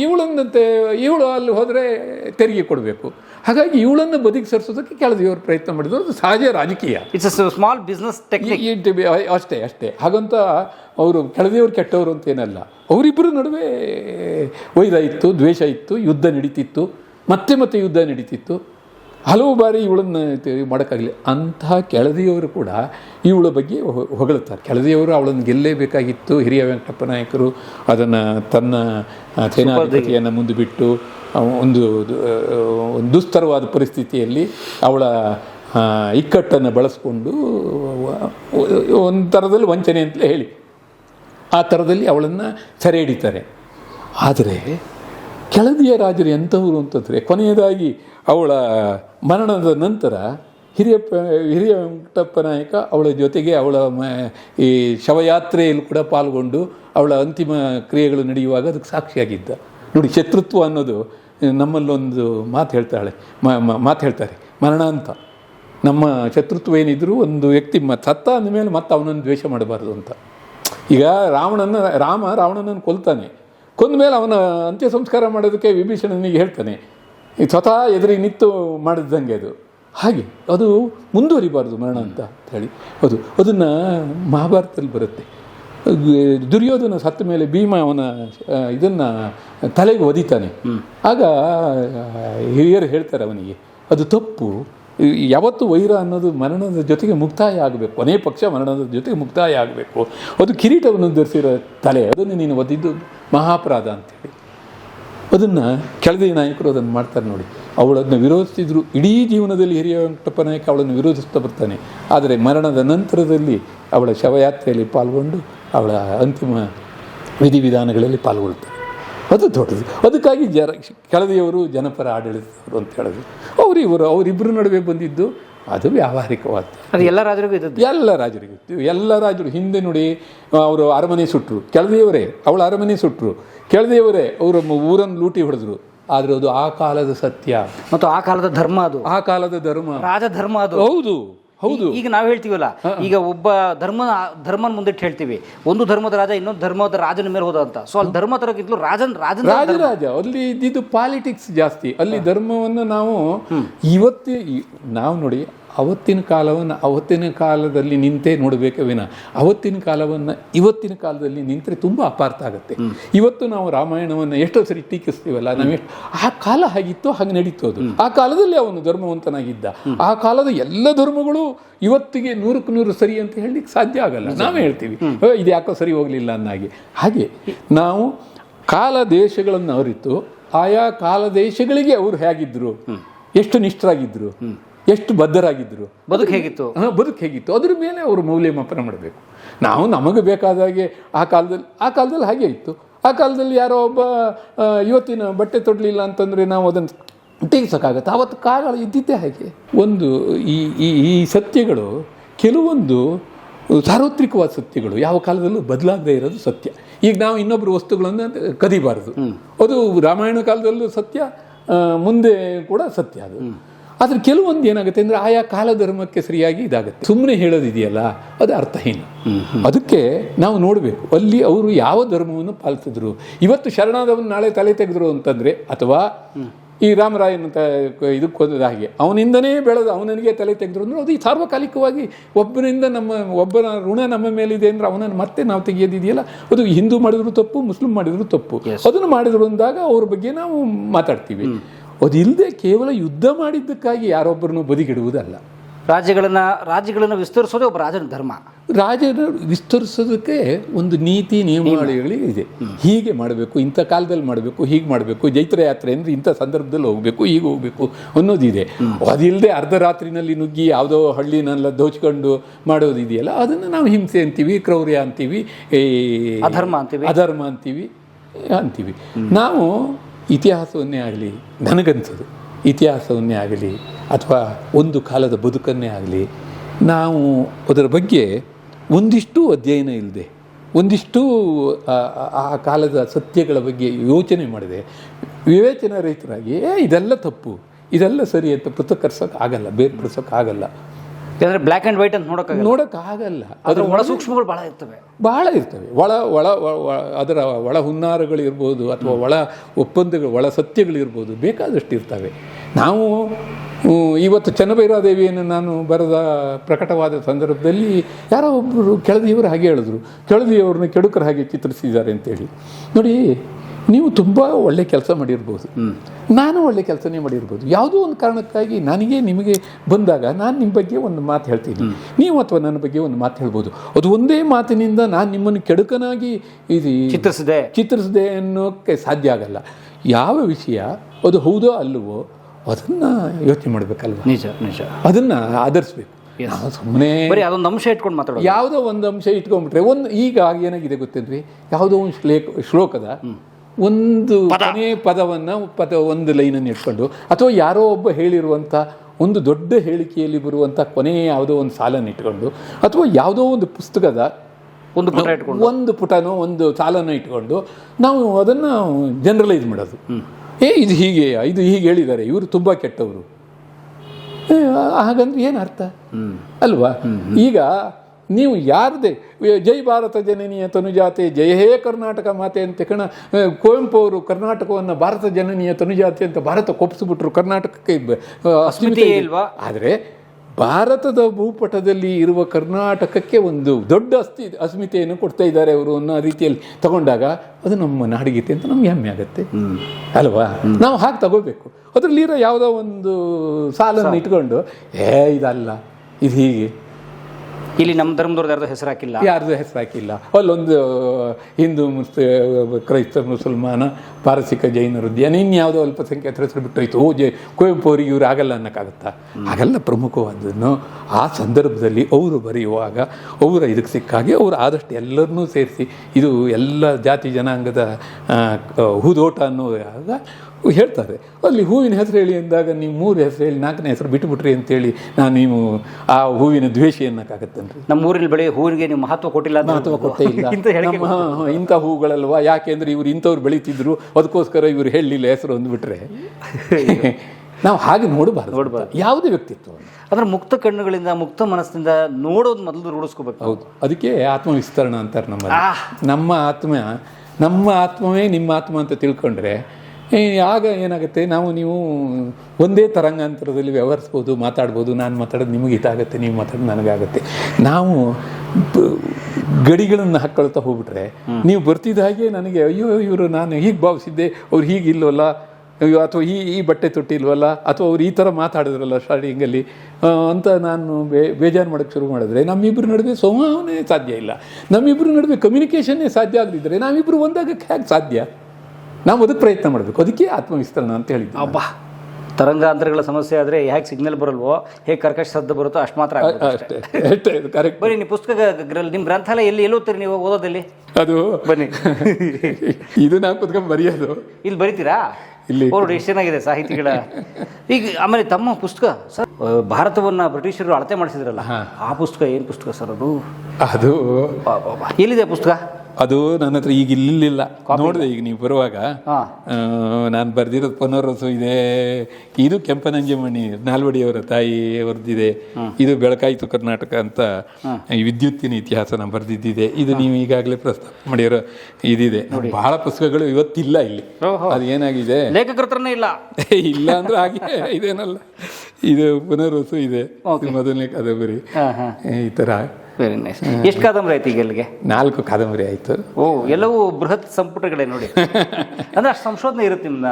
ಇವಳನ್ನಂತೆ ಇವಳು ಅಲ್ಲಿ ಹೋದರೆ ತೆರಿಗೆ ಕೊಡಬೇಕು. ಹಾಗಾಗಿ ಇವಳನ್ನು ಬದಿಗೆ ಸರಿಸೋದಕ್ಕೆ ಕೆಳದಿಯವರು ಪ್ರಯತ್ನ ಮಾಡಿದ್ರು. ಅದು ಸಹಜ ರಾಜಕೀಯ. ಇಟ್ಸ್ ಸ್ಮಾಲ್ ಬಿಸ್ನೆಸ್ ಟೆಕ್ನಿಕ್ ಅಷ್ಟೇ ಅಷ್ಟೇ. ಹಾಗಂತ ಅವರು ಕೆಳದಿಯವರು ಕೆಟ್ಟವರು ಅಂತ ಏನಲ್ಲ. ಅವರಿಬ್ಬರ ನಡುವೆ ವೈರ ಇತ್ತು ದ್ವೇಷ ಇತ್ತು ಯುದ್ಧ ನಡೀತಿತ್ತು. ಮತ್ತೆ ಮತ್ತೆ ಯುದ್ಧ ನಡೀತಿತ್ತು. ಹಲವು ಬಾರಿ ಇವಳನ್ನು ಮಾಡೋಕ್ಕಾಗಲಿ ಅಂತಹ ಕೆಳದಿಯವರು ಕೂಡ ಇವಳ ಬಗ್ಗೆ ಹೊಗಳುತ್ತಾರೆ. ಕೆಳದಿಯವರು ಅವಳನ್ನು ಗೆಲ್ಲೇಬೇಕಾಗಿತ್ತು. ಹಿರಿಯ ವೆಂಕಟಪ್ಪ ನಾಯಕರು ಅದನ್ನು ತನ್ನ ಸೇನಾಧಿಪತಿಯನ್ನು ಮುಂದೆ ಬಿಟ್ಟು ಒಂದು ದುಸ್ತರವಾದ ಪರಿಸ್ಥಿತಿಯಲ್ಲಿ ಅವಳ ಇಕ್ಕಟ್ಟನ್ನು ಬಳಸ್ಕೊಂಡು ಒಂದು ಥರದಲ್ಲಿ ವಂಚನೆ ಅಂತಲೇ ಹೇಳಿ. ಆ ಥರದಲ್ಲಿ ಅವಳನ್ನು ಸೆರೆ ಹಿಡಿತಾರೆ. ಆದರೆ, ಕೆಳದಿಯ ರಾಜರು ಎಂಥವರು ಅಂತಂದರೆ, ಕೊನೆಯದಾಗಿ ಅವಳ ಮರಣದ ನಂತರ ಹಿರಿಯಪ್ಪ ಹಿರಿಯ ವೆಂಕಟಪ್ಪ ನಾಯಕ ಅವಳ ಜೊತೆಗೆ ಅವಳ ಈ ಶವಯಾತ್ರೆಯಲ್ಲಿ ಕೂಡ ಪಾಲ್ಗೊಂಡು ಅವಳ ಅಂತಿಮ ಕ್ರಿಯೆಗಳು ನಡೆಯುವಾಗ ಅದಕ್ಕೆ ಸಾಕ್ಷಿಯಾಗಿದ್ದ. ನೋಡಿ, ಶತ್ರುತ್ವ ಅನ್ನೋದು ನಮ್ಮಲ್ಲೊಂದು ಮಾತು ಹೇಳ್ತಾಳೆ ಮಾತು ಹೇಳ್ತಾರೆ, ಮರಣ ಅಂತ. ನಮ್ಮ ಶತ್ರುತ್ವ ಏನಿದ್ರು ಒಂದು ವ್ಯಕ್ತಿ ಮತ್ತೆ ಸತ್ತ ಅಂದಮೇಲೆ ಮತ್ತೆ ಅವನನ್ನು ದ್ವೇಷ ಮಾಡಬಾರ್ದು ಅಂತ. ಈಗ ರಾವಣನ, ರಾಮ ರಾವಣನನ್ನು ಕೊಲ್ತಾನೆ. ಕೊಂದ ಮೇಲೆ ಅವನ ಅಂತ್ಯ ಸಂಸ್ಕಾರ ಮಾಡೋದಕ್ಕೆ ವಿಭೀಷಣನಿಗೆ ಹೇಳ್ತಾನೆ ಈ ಸ್ವತಃ ಎದುರಿಗೆ ನಿಂತು ಮಾಡಿದ್ದಂಗೆ ಅದು. ಹಾಗೆ ಅದು ಮುಂದುವರಿಬಾರ್ದು ಮರಣ ಅಂತ ಹೇಳಿ. ಅದು ಅದನ್ನು ಮಹಾಭಾರತದಲ್ಲಿ ಬರುತ್ತೆ. ದುರ್ಯೋಧನ ಸತ್ತ ಮೇಲೆ ಭೀಮ ಅವನ ಇದನ್ನು ತಲೆಗೆ ಒದಿತಾನೆ. ಆಗ ಹಿರಿಯರು ಹೇಳ್ತಾರೆ ಅವನಿಗೆ ಅದು ತಪ್ಪು. ಯಾವತ್ತು ವೈರ ಅನ್ನೋದು ಮರಣದ ಜೊತೆಗೆ ಮುಕ್ತಾಯ ಆಗಬೇಕು. ಅನೇಕ ಪಕ್ಷ ಮರಣದ ಜೊತೆಗೆ ಮುಕ್ತಾಯ ಆಗಬೇಕು. ಅದು ಕಿರೀಟವನ್ನು ಧರಿಸಿರೋ ತಲೆ ಅದನ್ನು ನೀನು ಒದ್ದಿದ್ದು ಮಹಾಪರಾಧ ಅಂತೇಳಿ ಅದನ್ನು ಕೆಳದಿ ನಾಯಕರು ಅದನ್ನು ಮಾಡ್ತಾರೆ ನೋಡಿ. ಅವಳನ್ನು ವಿರೋಧಿಸಿದ್ರು. ಇಡೀ ಜೀವನದಲ್ಲಿ ಹಿರಿಯ ವೆಂಕಟಪ್ಪ ನಾಯಕ ಅವಳನ್ನು ವಿರೋಧಿಸ್ತಾ ಬರ್ತಾನೆ. ಆದರೆ ಮರಣದ ನಂತರದಲ್ಲಿ ಅವಳ ಶವಯಾತ್ರೆಯಲ್ಲಿ ಪಾಲ್ಗೊಂಡು ಅವಳ ಅಂತಿಮ ವಿಧಿವಿಧಾನಗಳಲ್ಲಿ ಪಾಲ್ಗೊಳ್ತಾನೆ ಅದು ದೊಡ್ಡದು. ಅದಕ್ಕಾಗಿ ಜರ ಕೆಳದಿಯವರು ಜನಪರ ಆಡಳಿತದವರು ಅಂತ ಹೇಳಿದ್ರು. ಅವರಿವರು ಅವರಿಬ್ಬರ ನಡುವೆ ಬಂದಿದ್ದು ಅದು ವ್ಯಾವಹಾರಿಕವಾದ ಅದು ಎಲ್ಲ ರಾಜರಿಗೂ ಇದ್ದದ್ದು. ಎಲ್ಲ ರಾಜರಿಗೂ ಎಲ್ಲ ರಾಜರು ಹಿಂದೆ ನೋಡಿ ಅವರು ಅರಮನೆ ಸುಟ್ಟರು ಕೆಳದಿಯವರೇ ಅವಳು ಅರಮನೆ ಸುಟ್ಟರು ಕೆಳದಿಯವರೇ ಅವರು ಊರನ್ನು ಲೂಟಿ ಹೊಡೆದ್ರು. ಆದ್ರೆ ಅದು ಆ ಕಾಲದ ಸತ್ಯ. ಮತ್ತು ಆ ಕಾಲದ ಧರ್ಮ ಅದು. ಆ ಕಾಲದ ಧರ್ಮ. ರಾಜಧರ್ಮ ಅದು. ಹೌದು ಹೌದು. ಈಗ ನಾವು ಹೇಳ್ತೀವಲ್ಲ ಈಗ ಒಬ್ಬ ಧರ್ಮ ಧರ್ಮನ ಮುಂದಿಟ್ಟು ಹೇಳ್ತೀವಿ. ಒಂದು ಧರ್ಮದ ರಾಜ ಇನ್ನೊಂದು ಧರ್ಮದ ರಾಜನ ಮೇಲೆ ಹೋದಂತ ಸೊ ಅಲ್ಲಿ ಧರ್ಮ ತರಕ್ಕಿಂತಲೂ ರಾಜನ್ ರಾಜನ ರಾಜರಾಜ ಅಲ್ಲಿ ಇದ್ದಿದ್ದು ಪಾಲಿಟಿಕ್ಸ್ ಜಾಸ್ತಿ. ಅಲ್ಲಿ ಧರ್ಮವನ್ನು ನಾವು ಇವತ್ತಿ ನಾವು ನೋಡಿ ಅವತ್ತಿನ ಕಾಲವನ್ನು ಅವತ್ತಿನ ಕಾಲದಲ್ಲಿ ನಿಂತೇ ನೋಡಬೇಕೆ ವಿನ. ಅವತ್ತಿನ ಕಾಲವನ್ನು ಇವತ್ತಿನ ಕಾಲದಲ್ಲಿ ನಿಂತರೆ ತುಂಬ ಅಪಾರ್ಥ ಆಗುತ್ತೆ. ಇವತ್ತು ನಾವು ರಾಮಾಯಣವನ್ನು ಎಷ್ಟೋ ಸರಿ ಟೀಕಿಸ್ತೀವಲ್ಲ ನಾವು ಎಷ್ಟು ಆ ಕಾಲ ಹಾಗಿತ್ತು ಹಾಗೆ ನಡೀತು ಅದು. ಆ ಕಾಲದಲ್ಲಿ ಅವನು ಧರ್ಮವಂತನಾಗಿದ್ದ. ಆ ಕಾಲದ ಎಲ್ಲ ಧರ್ಮಗಳು ಇವತ್ತಿಗೆ ನೂರಕ್ಕೆ ನೂರು ಸರಿ ಅಂತ ಹೇಳಲಿಕ್ಕೆ ಸಾಧ್ಯ ಆಗಲ್ಲ. ನಾವೇ ಹೇಳ್ತೀವಿ. "ಏ, ಇದು ಯಾಕೋ ಸರಿ ಹೋಗಲಿಲ್ಲ ಅನ್ನಾಗಿ. ಹಾಗೆ ನಾವು ಕಾಲ ದೇಶಗಳನ್ನು ಅರಿತು ಆಯಾ ಕಾಲ ದೇಶಗಳಿಗೆ ಅವರು ಹೇಗಿದ್ರು? ಎಷ್ಟು ನಿಷ್ಠರಾಗಿದ್ರು? ಎಷ್ಟು ಬದ್ಧರಾಗಿದ್ದರು ಬದುಕು ಹೇಗಿತ್ತು? ಹಾಂ ಬದುಕು ಹೇಗಿತ್ತು? ಅದ್ರ ಮೇಲೆ ಅವರು ಮೌಲ್ಯಮಾಪನ ಮಾಡಬೇಕು. ನಾವು ನಮಗೆ ಬೇಕಾದ ಹಾಗೆ ಆ ಕಾಲದಲ್ಲಿ ಆ ಕಾಲದಲ್ಲಿ ಹಾಗೆ ಇತ್ತು. ಆ ಕಾಲದಲ್ಲಿ ಯಾರೋ ಒಬ್ಬ ಇವತ್ತಿನ ಬಟ್ಟೆ ತೊಡಲಿಲ್ಲ ಅಂತಂದರೆ ನಾವು ಅದನ್ನು ತೆಗಿಸೋಕ್ಕಾಗತ್ತೆ? ಆವತ್ತು ಕಾಲ ಇದ್ದಿದ್ದೇ ಹಾಗೆ. ಒಂದು ಈ ಈ ಈ ಸತ್ಯಗಳು ಕೆಲವೊಂದು ಸಾರ್ವತ್ರಿಕವಾದ ಸತ್ಯಗಳು ಯಾವ ಕಾಲದಲ್ಲೂ ಬದಲಾಗದೇ ಇರೋದು ಸತ್ಯ. ಈಗ ನಾವು ಇನ್ನೊಬ್ಬರು ವಸ್ತುಗಳನ್ನು ಕದಿಬಾರದು. ಅದು ರಾಮಾಯಣ ಕಾಲದಲ್ಲೂ ಸತ್ಯ ಮುಂದೆ ಕೂಡ ಸತ್ಯ ಅದು. ಆದರೆ ಕೆಲವೊಂದು ಏನಾಗುತ್ತೆ ಅಂದರೆ ಆಯಾ ಕಾಲ ಧರ್ಮಕ್ಕೆ ಸರಿಯಾಗಿ ಇದಾಗುತ್ತೆ. ಸುಮ್ಮನೆ ಹೇಳೋದಿದೆಯಲ್ಲ ಅದು ಅರ್ಥಹೀನ. ಅದಕ್ಕೆ ನಾವು ನೋಡಬೇಕು ಅಲ್ಲಿ ಅವರು ಯಾವ ಧರ್ಮವನ್ನು ಪಾಲಿಸಿದ್ರು? ಇವತ್ತು ಶರಣಾದವನು ನಾಳೆ ತಲೆ ತೆಗೆದ್ರು ಅಂತಂದರೆ ಅಥವಾ ಈ ರಾಮರಾಯನ ತ ಇದಕ್ಕೆ ಹೋದ ಹಾಗೆ ಅವನಿಂದನೇ ಬೆಳೆದು ಅವನಿಗೆ ತಲೆ ತೆಗೆದ್ರು ಅಂದ್ರೆ ಅದು ಈ ಸಾರ್ವಕಾಲಿಕವಾಗಿ ಒಬ್ಬರಿಂದ ನಮ್ಮ ಒಬ್ಬನ ಋಣ ನಮ್ಮ ಮೇಲಿದೆ ಅಂದ್ರೆ ಅವನನ್ನು ಮತ್ತೆ ನಾವು ತೆಗೆಯೋದಿದೆಯಲ್ಲ? ಅದು ಹಿಂದೂ ಮಾಡಿದ್ರು ತಪ್ಪು ಮುಸ್ಲಿಂ ಮಾಡಿದ್ರು ತಪ್ಪು. ಅದನ್ನು ಮಾಡಿದ್ರು ಅಂದಾಗ ಅವ್ರ ಬಗ್ಗೆ ನಾವು ಮಾತಾಡ್ತೀವಿ. ಅದಿಲ್ಲದೆ ಕೇವಲ ಯುದ್ಧ ಮಾಡಿದ್ದಕ್ಕಾಗಿ ಯಾರೊಬ್ಬರನ್ನು ಬದಿಗಿಡುವುದಲ್ಲ. ರಾಜ್ಯಗಳನ್ನು ರಾಜ್ಯಗಳನ್ನು ವಿಸ್ತರಿಸೋದು ಒಬ್ಬ ರಾಜನ ಧರ್ಮ. ರಾಜನ ವಿಸ್ತರಿಸೋದಕ್ಕೆ ಒಂದು ನೀತಿ ನಿಯಮಾವಳಿಗಳು ಇದೆ. ಹೀಗೆ ಮಾಡಬೇಕು ಇಂಥ ಕಾಲದಲ್ಲಿ ಮಾಡಬೇಕು ಹೀಗೆ ಮಾಡಬೇಕು ಜೈತ್ರ ಯಾತ್ರೆ ಅಂದರೆ ಇಂಥ ಸಂದರ್ಭದಲ್ಲಿ ಹೋಗಬೇಕು ಹೀಗೆ ಹೋಗಬೇಕು ಅನ್ನೋದಿದೆ. ಅದಿಲ್ಲದೆ ಅರ್ಧ ರಾತ್ರಿನಲ್ಲಿ ನುಗ್ಗಿ ಯಾವುದೋ ಹಳ್ಳಿನೆಲ್ಲ ದೋಚ್ಕೊಂಡು ಮಾಡೋದಿದೆಯಲ್ಲ ಅದನ್ನು ನಾವು ಹಿಂಸೆ ಅಂತೀವಿ ಕ್ರೌರ್ಯ ಅಂತೀವಿ ಈ ಅಧರ್ಮ ಅಂತೀವಿ. ಅಧರ್ಮ ಅಂತೀವಿ ಅಂತೀವಿ. ನಾವು ಇತಿಹಾಸವನ್ನೇ ಆಗಲಿ ನನಗನ್ಸೋದು ಇತಿಹಾಸವನ್ನೇ ಆಗಲಿ ಅಥವಾ ಒಂದು ಕಾಲದ ಬದುಕನ್ನೇ ಆಗಲಿ, ನಾವು ಅದರ ಬಗ್ಗೆ ಒಂದಿಷ್ಟು ಅಧ್ಯಯನ ಇಲ್ಲದೆ, ಒಂದಿಷ್ಟು, ಆ- ಕಾಲದ ಸತ್ಯಗಳ ಬಗ್ಗೆ ಯೋಚನೆ ಮಾಡಿದೆ. ವಿವೇಚನಾ ರಹಿತರಾಗಿ ಏ, ಇದೆಲ್ಲ ತಪ್ಪು, ಇದೆಲ್ಲ ಸರಿ ಅಂತ ಪುಸ್ತಕರ್ಸೋಕೆ ಬೇರ್ಪಡಿಸೋಕ್ಕಾಗಲ್ಲ ಯಾಕಂದ್ರೆ ಬ್ಲ್ಯಾಕ್ ಆ್ಯಂಡ್ ವೈಟ್ ಅಂತ ನೋಡೋಕೆ ನೋಡೋಕ್ಕಾಗಲ್ಲ. ಅದರ ಒಳ ಸೂಕ್ಷ್ಮಗಳು ಭಾಳ ಇರ್ತವೆ. ಬಹಳ ಇರ್ತವೆ. ಒಳ ಒಳ ಅದರ ಒಳ- ಅದರ ಒಳ ಹುನ್ನಾರಗಳಿರ್ಬೋದು ಅಥವಾ ಒಳ ಒಪ್ಪಂದಗಳು ಒಳ ಸತ್ಯಗಳಿರ್ಬೋದು ಬೇಕಾದಷ್ಟು ಇರ್ತವೆ. ನಾವು ಇವತ್ತು ಚನ್ನಭೈರಾದೇವಿಯನ್ನು ನಾನು ಬರೆದ ಪ್ರಕಟವಾದ ಸಂದರ್ಭದಲ್ಲಿ ಯಾರೋ ಒಬ್ಬರು ಕೆಳದಿಯವರು ಹಾಗೆ ಹೇಳಿದ್ರು. ಕೆಳದಿಯವ್ರನ್ನ ಕೆಡುಕರ ಹಾಗೆ ಚಿತ್ರಿಸಿದ್ದಾರೆ ಅಂತೇಳಿ. ನೋಡಿ ನೀವು ತುಂಬ ಒಳ್ಳೆ ಕೆಲಸ ಮಾಡಿರ್ಬೋದು. ನಾನು ಒಳ್ಳೆ ಕೆಲಸನೇ ಮಾಡಿರ್ಬೋದು. ಯಾವುದೋ ಒಂದು ಕಾರಣಕ್ಕಾಗಿ ನನಗೆ ನಿಮಗೆ ಬಂದಾಗ ನಾನು ನಿಮ್ಮ ಬಗ್ಗೆ ಒಂದು ಮಾತು ಹೇಳ್ತೀನಿ. ನೀವು ಅಥವಾ ನನ್ನ ಬಗ್ಗೆ ಒಂದು ಮಾತು ಹೇಳ್ಬೋದು. ಅದು ಒಂದೇ ಮಾತಿನಿಂದ ನಾನು ನಿಮ್ಮನ್ನು ಕೆಡುಕನಾಗಿ ಇದು ಚಿತ್ರಿಸಿದೆ. ಚಿತ್ರಿಸದೆ ಅನ್ನೋಕ್ಕೆ ಸಾಧ್ಯ ಆಗಲ್ಲ. ಯಾವ ವಿಷಯ ಅದು ಹೌದೋ ಅಲ್ಲವೋ ಅದನ್ನು ಯೋಚನೆ ಮಾಡಬೇಕಲ್ವ? ನಿಜ ನಿಜ. ಅದನ್ನು ಆಧರಿಸ್ಬೇಕು. ಸುಮ್ಮನೆ ಬರೀ ಅದೊಂದು ಅಂಶ ಇಟ್ಕೊಂಡು ಮಾತಾಡೋದು. ಯಾವುದೋ ಒಂದು ಅಂಶ ಇಟ್ಕೊಂಡ್ಬಿಟ್ರೆ ಒಂದು ಈಗ ಏನಾಗಿದೆ ಗೊತ್ತೇನ್ರಿ? ಯಾವುದೋ ಒಂದು ಶ್ಲೇಖ ಶ್ಲೋಕದ ಒಂದು ಕೊನೆ ಪದವನ್ನು ಪದ ಒಂದು ಲೈನನ್ನು ಇಟ್ಕೊಂಡು ಅಥವಾ ಯಾರೋ ಒಬ್ಬ ಹೇಳಿರುವಂಥ ಒಂದು ದೊಡ್ಡ ಹೇಳಿಕೆಯಲ್ಲಿ ಬರುವಂಥ ಕೊನೆಯ ಯಾವುದೋ ಒಂದು ಸಾಲನ್ನು ಇಟ್ಕೊಂಡು ಅಥವಾ ಯಾವುದೋ ಒಂದು ಪುಸ್ತಕದ ಒಂದು ಪುಟ ಇಟ್ಕೊಂಡು. ಒಂದು ಪುಟನೋ ಒಂದು ಸಾಲನ್ನು ಇಟ್ಕೊಂಡು ನಾವು ಅದನ್ನು ಜನರಲೈಸ್ ಮಾಡೋದು. ಏ ಇದು ಹೀಗೆ ಇದು ಹೀಗೆ ಹೇಳಿದ್ದಾರೆ ಇವರು ತುಂಬ ಕೆಟ್ಟವರು. ಹಾಗಂದ್ರೆ ಏನು ಅರ್ಥ? ಅಲ್ವಾ? ಈಗ ನೀವು ಯಾರದೇ? ಜೈ ಭಾರತ ಜನನಿಯ ತನುಜಾತೆ ಜಯ ಹೇ ಕರ್ನಾಟಕ ಮಾತೆ ಅಂತ ಕಣ ಕುವೆಂಪು ಅವರು ಕರ್ನಾಟಕವನ್ನು ಭಾರತ ಜನನಿಯ ತನುಜಾತೆ ಅಂತ ಭಾರತ ಕೊಪ್ಪಿಸ್ಬಿಟ್ರು ಕರ್ನಾಟಕಕ್ಕೆ ಅಸ್ಮಿತೆ ಇಲ್ವಾ? ಆದರೆ ಭಾರತದ ಭೂಪಟದಲ್ಲಿ ಇರುವ ಕರ್ನಾಟಕಕ್ಕೆ ಒಂದು ದೊಡ್ಡ ಅಸ್ತಿ ಅಸ್ಮಿತೆಯನ್ನು ಕೊಡ್ತಾ ಇದ್ದಾರೆ ಅವರು ಅನ್ನೋ ರೀತಿಯಲ್ಲಿ ತಗೊಂಡಾಗ ಅದು ನಮ್ಮ ನಾಡಿಗೀತೆ ಅಂತ ನಮ್ಗೆ ಹೆಮ್ಮೆ ಆಗುತ್ತೆ. ಅಲ್ವಾ? ನಾವು ಹಾಗೆ ತಗೋಬೇಕು. ಅದರಲ್ಲಿರೋ ಯಾವುದೋ ಒಂದು ಸಾಲನ್ನು ಇಟ್ಕೊಂಡು ಏ ಇದಲ್ಲ ಇದು ಹೀಗೆ. ಇಲ್ಲಿ ನಮ್ಮ ಧರ್ಮದವ್ರದ್ದು ಯಾರ್ದು ಹೆಸರು ಹಾಕಿಲ್ಲ. ಯಾರ್ದು ಹೆಸರು ಹಾಕಿಲ್ಲ. ಅಲ್ಲೊಂದು ಹಿಂದೂ ಮುಸ್ ಕ್ರೈಸ್ತ ಮುಸಲ್ಮಾನ ಪಾರಸಿಕ ಜೈನರು ಧ್ಯಾನ ಇನ್ಯಾವುದೋ ಅಲ್ಪಸಂಖ್ಯಾತರ ಹೆಸರು ಬಿಟ್ಟೋಯ್ತು ಓ ಜೈ ಕುವೆಂಪು ಅವರಿಗೆ ಇವ್ರು ಆಗಲ್ಲ ಅನ್ನೋಕ್ಕಾಗತ್ತಾ? ಹಾಗೆಲ್ಲ ಪ್ರಮುಖವಾದನ್ನು ಆ ಸಂದರ್ಭದಲ್ಲಿ ಅವರು ಬರೆಯುವಾಗ ಅವರ ಇದಕ್ಕೆ ಸಿಕ್ಕಾಗೆ ಅವರು ಆದಷ್ಟು ಎಲ್ಲರನ್ನೂ ಸೇರಿಸಿ ಇದು ಎಲ್ಲ ಜಾತಿ ಜನಾಂಗದ ಹೂದೋಟ ಅನ್ನೋದಾಗ ಹೇಳ್ತಾರೆ. ಅಲ್ಲಿ ಹೂವಿನ ಹೆಸರು ಹೇಳಿ ಅಂದಾಗ ನೀವು ಮೂರು ಹೆಸರು ಹೇಳಿ ನಾಲ್ಕನೇ ಹೆಸರು ಬಿಟ್ಟುಬಿಟ್ರಿ ಅಂತೇಳಿ ನಾನು ನೀವು ಆ ಹೂವಿನ ದ್ವೇಷ ಅನ್ನೋಕ್ಕಾಗತ್ತನ್ರಿ ನಮ್ಮ ಊರಿನ ಬೆಳೆ ಹೂವಿಗೆ ನೀವು ಮಹತ್ವ ಕೊಟ್ಟಿಲ್ಲ ಮಹತ್ವ ಕೊಟ್ಟಿಲ್ಲ ಇಂಥ ಹೂಗಳಲ್ವಾ? ಯಾಕೆಂದ್ರೆ ಇವ್ರು ಇಂಥವ್ರು ಬೆಳೀತಿದ್ರು. ಅದಕ್ಕೋಸ್ಕರ ಇವ್ರು ಹೇಳಲಿಲ್ಲ ಹೆಸರು ಅಂದ್ಬಿಟ್ರೆ. ನಾವು ಹಾಗೆ ನೋಡಬಾರ್ದು. ನೋಡಬಾರ್ದು. ಯಾವುದೇ ವ್ಯಕ್ತಿತ್ವ. ಅಂದ್ರೆ ಮುಕ್ತ ಕಣ್ಣುಗಳಿಂದ ಮುಕ್ತ ಮನಸ್ಸಿನಿಂದ ನೋಡೋದು ಮೊದಲು ರೂಢಿಸ್ಕೋಬೇಕು. ಹೌದು. ಅದಕ್ಕೆ ಆತ್ಮವಿಸ್ತರಣ ಅಂತಾರೆ ನಮ್ಮ ನಮ್ಮ ಆತ್ಮ ನಮ್ಮ ಆತ್ಮವೇ ನಿಮ್ಮ ಆತ್ಮ ಅಂತ ತಿಳ್ಕೊಂಡ್ರೆ ಆಗ ಏನಾಗುತ್ತೆ? ನಾವು ನೀವು ಒಂದೇ ತರಂಗಾಂತರದಲ್ಲಿ ವ್ಯವಹರಿಸ್ಬೋದು ಮಾತಾಡ್ಬೋದು. ನಾನು ಮಾತಾಡೋದು ನಿಮಗೆ ಇದಾಗುತ್ತೆ ನೀವು ಮಾತಾಡೋದು ನನಗಾಗುತ್ತೆ. ನಾವು ಗಡಿಗಳನ್ನು ಹಾಕ್ಕೊಳ್ತಾ ಹೋಗ್ಬಿಟ್ರೆ ನೀವು ಬರ್ತಿದ್ದ ಹಾಗೆ ನನಗೆ ಅಯ್ಯೋ ಇವರು ನಾನು ಹೀಗೆ ಭಾವಿಸಿದ್ದೆ ಅವ್ರು ಹೀಗಿಲ್ವಲ್ಲ ಅಯ್ಯೋ ಅಥವಾ ಈ ಈ ಬಟ್ಟೆ ತೊಟ್ಟಿಲ್ವಲ್ಲ? ಅಥವಾ ಅವ್ರು ಈ ಥರ ಮಾತಾಡಿದ್ರಲ್ಲ ಸ್ಟಾರ್ಟಿಂಗಲ್ಲಿ ಅಂತ ನಾನು ಬೇ ಬೇಜಾರು ಮಾಡೋಕ್ಕೆ ಶುರು ಮಾಡಿದ್ರೆ ನಮ್ಮಿಬ್ಬರ ನಡುವೆ ಸಂವಹನೇ ಸಾಧ್ಯ ಇಲ್ಲ. ನಮ್ಮಿಬ್ಬರ ನಡುವೆ ಕಮ್ಯುನಿಕೇಷನ್ನೇ ಸಾಧ್ಯ ಆಗದಿದ್ದರೆ ನಾವಿಬ್ಬರು ಒಂದಾಗಕ್ಕೆ ಹೇಗೆ ಸಾಧ್ಯ? ನಾವು ಅದಕ್ಕೆ ಪ್ರಯತ್ನ ಮಾಡಬೇಕು. ಅದಕ್ಕೆ ಆತ್ಮವಿಸ್ತರಣ ಅಂತ ಹೇಳಿದ್ವಿ ಅಬ್ಬಾ ತರಂಗಾಂತರಗಳ ಸಮಸ್ಯೆ ಆದರೆ ಹೇಗೆ ಸಿಗ್ನಲ್ ಬರಲ್ವೋ ಹೇಗೆ ಕರ್ಕಶ ಶಬ್ದ ಬರುತ್ತೋ ಅಷ್ಟು ಮಾತ್ರ. ಅಷ್ಟೇ. ಕರೆಕ್ಟ್ ಬರೀ ನೀವು ಪುಸ್ತಕ ನಿಮ್ಮ ಗ್ರಂಥಾಲಯ ಎಲ್ಲಿ ಎಲ್ಲಿ ಓದ್ತೀರಿ ನೀವು ಓದೋದಲ್ಲಿ? ಅದು ಬನ್ನಿ. ಇದು ನಾನು ಕುತ್ಕೊಂಡು ಬರೆಯೋದು. ಇಲ್ಲಿ ಬರೀತೀರಾ? ಇಲ್ಲಿ ಓ ಎಷ್ಟು ಚೆನ್ನಾಗಿದೆ ಸಾಹಿತಿಗಳ. ಈಗ ಆಮೇಲೆ ತಮ್ಮ ಪುಸ್ತಕ ಸರ್ ಭಾರತವನ್ನು ಬ್ರಿಟಿಷರು ಅಳತೆ ಮಾಡಿಸಿದ್ರಲ್ಲ ಆ ಪುಸ್ತಕ ಏನು ಪುಸ್ತಕ ಸರ್ ಅದು? ಅದು. ಎಲ್ಲಿದೆ ಪುಸ್ತಕ? ಅದು ನನ್ನ ಹತ್ರ ಈಗ ಇಲ್ಲಿಲ್ಲ. ನೋಡಿದೆ ಈಗ ನೀವು ಬರುವಾಗ. ನಾನು ಬರೆದಿರೋದು ಪುನರ್ವಸು ಇದೆ. ಇದು ಕೆಂಪನಂಜಮಣಿ ನಾಲ್ವಡಿಯವರ ತಾಯಿ ಅವ್ರದ್ದಿದೆ. ಇದು ಬೆಳಕಾಯಿತು ಕರ್ನಾಟಕ ಅಂತ ಈ ವಿದ್ಯುತ್ತಿನ ಇತಿಹಾಸ ನಾನು ಬರೆದಿದ್ದಿದೆ. ಇದು ನೀವು ಈಗಾಗಲೇ ಪ್ರಸ್ತಾಪ ಮಾಡಿರೋ ಇದಿದೆ. ಬಹಳ ಪುಸ್ತಕಗಳು ಇವತ್ತಿಲ್ಲ ಇಲ್ಲಿ. ಅದು ಏನಾಗಿದೆ? ಲೇಖಕರ ಹತ್ರನೇ ಇಲ್ಲ ಇಲ್ಲ ಅಂದ್ರೆ ಹಾಗೆ ಇದೇನಲ್ಲ. ಇದು ಪುನರ್ವಸು ಇದೆ. ಮೊದಲನೇ ಕಾದಂಬರಿ ಈ ಥರ ವೆರಿ ನೈಸ್ ಎಷ್ಟು ಕಾದಂಬರಿ ಆಯ್ತು ಈಗ ಇಲ್ಲಿಗೆ? ನಾಲ್ಕು ಕಾದಂಬರಿ ಆಯಿತು. ಓ ಎಲ್ಲವೂ ಬೃಹತ್ ಸಂಪುಟಗಳೇ ನೋಡಿ. ಅಂದ್ರೆ ಅಷ್ಟು ಸಂಶೋಧನೆ ಇರುತ್ತೆ ನಿಮ್ಮ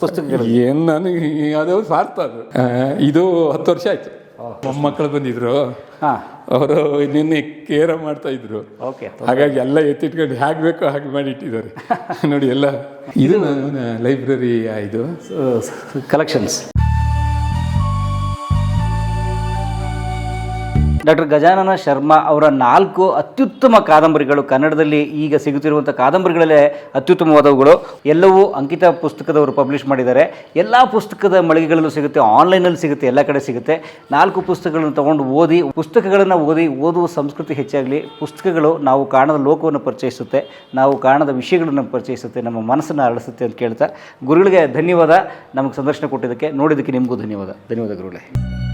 ಪುಸ್ತಕಗಳು ಏನು ನನಗೆ ಅದು ಸ್ವಾರ್ಥ ಅದು. ಇದು ಹತ್ತು ವರ್ಷ ಆಯ್ತು. ಮೊಮ್ಮಕ್ಕಳು ಬಂದಿದ್ರು. ಹಾಂ. ಅವರು ನಿನ್ನೆ ಕೇರ ಮಾಡ್ತಾ ಇದ್ರು. ಓಕೆ ಹಾಗಾಗಿ ಎಲ್ಲ ಎತ್ತಿಟ್ಕೊಂಡು ಹೇಗೆ ಬೇಕೋ ಹಾಗೆ ಮಾಡಿ ಇಟ್ಟಿದ್ದಾರೆ. ನೋಡಿ ಎಲ್ಲ. ಇದು ಲೈಬ್ರರಿ ಇದು? ಕಲೆಕ್ಷನ್ಸ್ ಡಾಕ್ಟರ್ ಗಜಾನನ ಶರ್ಮಾ ಅವರ ನಾಲ್ಕು ಅತ್ಯುತ್ತಮ ಕಾದಂಬರಿಗಳು ಕನ್ನಡದಲ್ಲಿ ಈಗ ಸಿಗುತ್ತಿರುವಂಥ ಕಾದಂಬರಿಗಳಲ್ಲೇ ಅತ್ಯುತ್ತಮವಾದವುಗಳು. ಎಲ್ಲವೂ ಅಂಕಿತ ಪುಸ್ತಕದವರು ಪಬ್ಲಿಷ್ ಮಾಡಿದ್ದಾರೆ. ಎಲ್ಲ ಪುಸ್ತಕದ ಮಳಿಗೆಗಳಲ್ಲೂ ಸಿಗುತ್ತೆ ಆನ್ಲೈನಲ್ಲಿ ಸಿಗುತ್ತೆ, ಎಲ್ಲ ಕಡೆ ಸಿಗುತ್ತೆ. ನಾಲ್ಕು ಪುಸ್ತಕಗಳನ್ನು ತಗೊಂಡು ಓದಿ, ಪುಸ್ತಕಗಳನ್ನು ಓದಿ, ಓದುವ ಸಂಸ್ಕೃತಿ ಹೆಚ್ಚಾಗಲಿ, ಪುಸ್ತಕಗಳು ನಾವು ಕಾಣದ ಲೋಕವನ್ನು ಪರಿಚಯಿಸುತ್ತೆ, ನಾವು ಕಾಣದ ವಿಷಯಗಳನ್ನು ಪರಿಚಯಿಸುತ್ತೆ, ನಮ್ಮ ಮನಸ್ಸನ್ನು ಅರಳಿಸುತ್ತೆ ಅಂತ ಕೇಳ್ತಾ. ಗುರುಗಳಿಗೆ ಧನ್ಯವಾದ. ನಮಗೆ ಸಂದರ್ಶನ ಕೊಟ್ಟಿದ್ದಕ್ಕೆ, ನೋಡಿದ್ದಕ್ಕೆ ನಿಮಗೂ ಧನ್ಯವಾದ. ಧನ್ಯವಾದ ಗುರುಗಳೇ.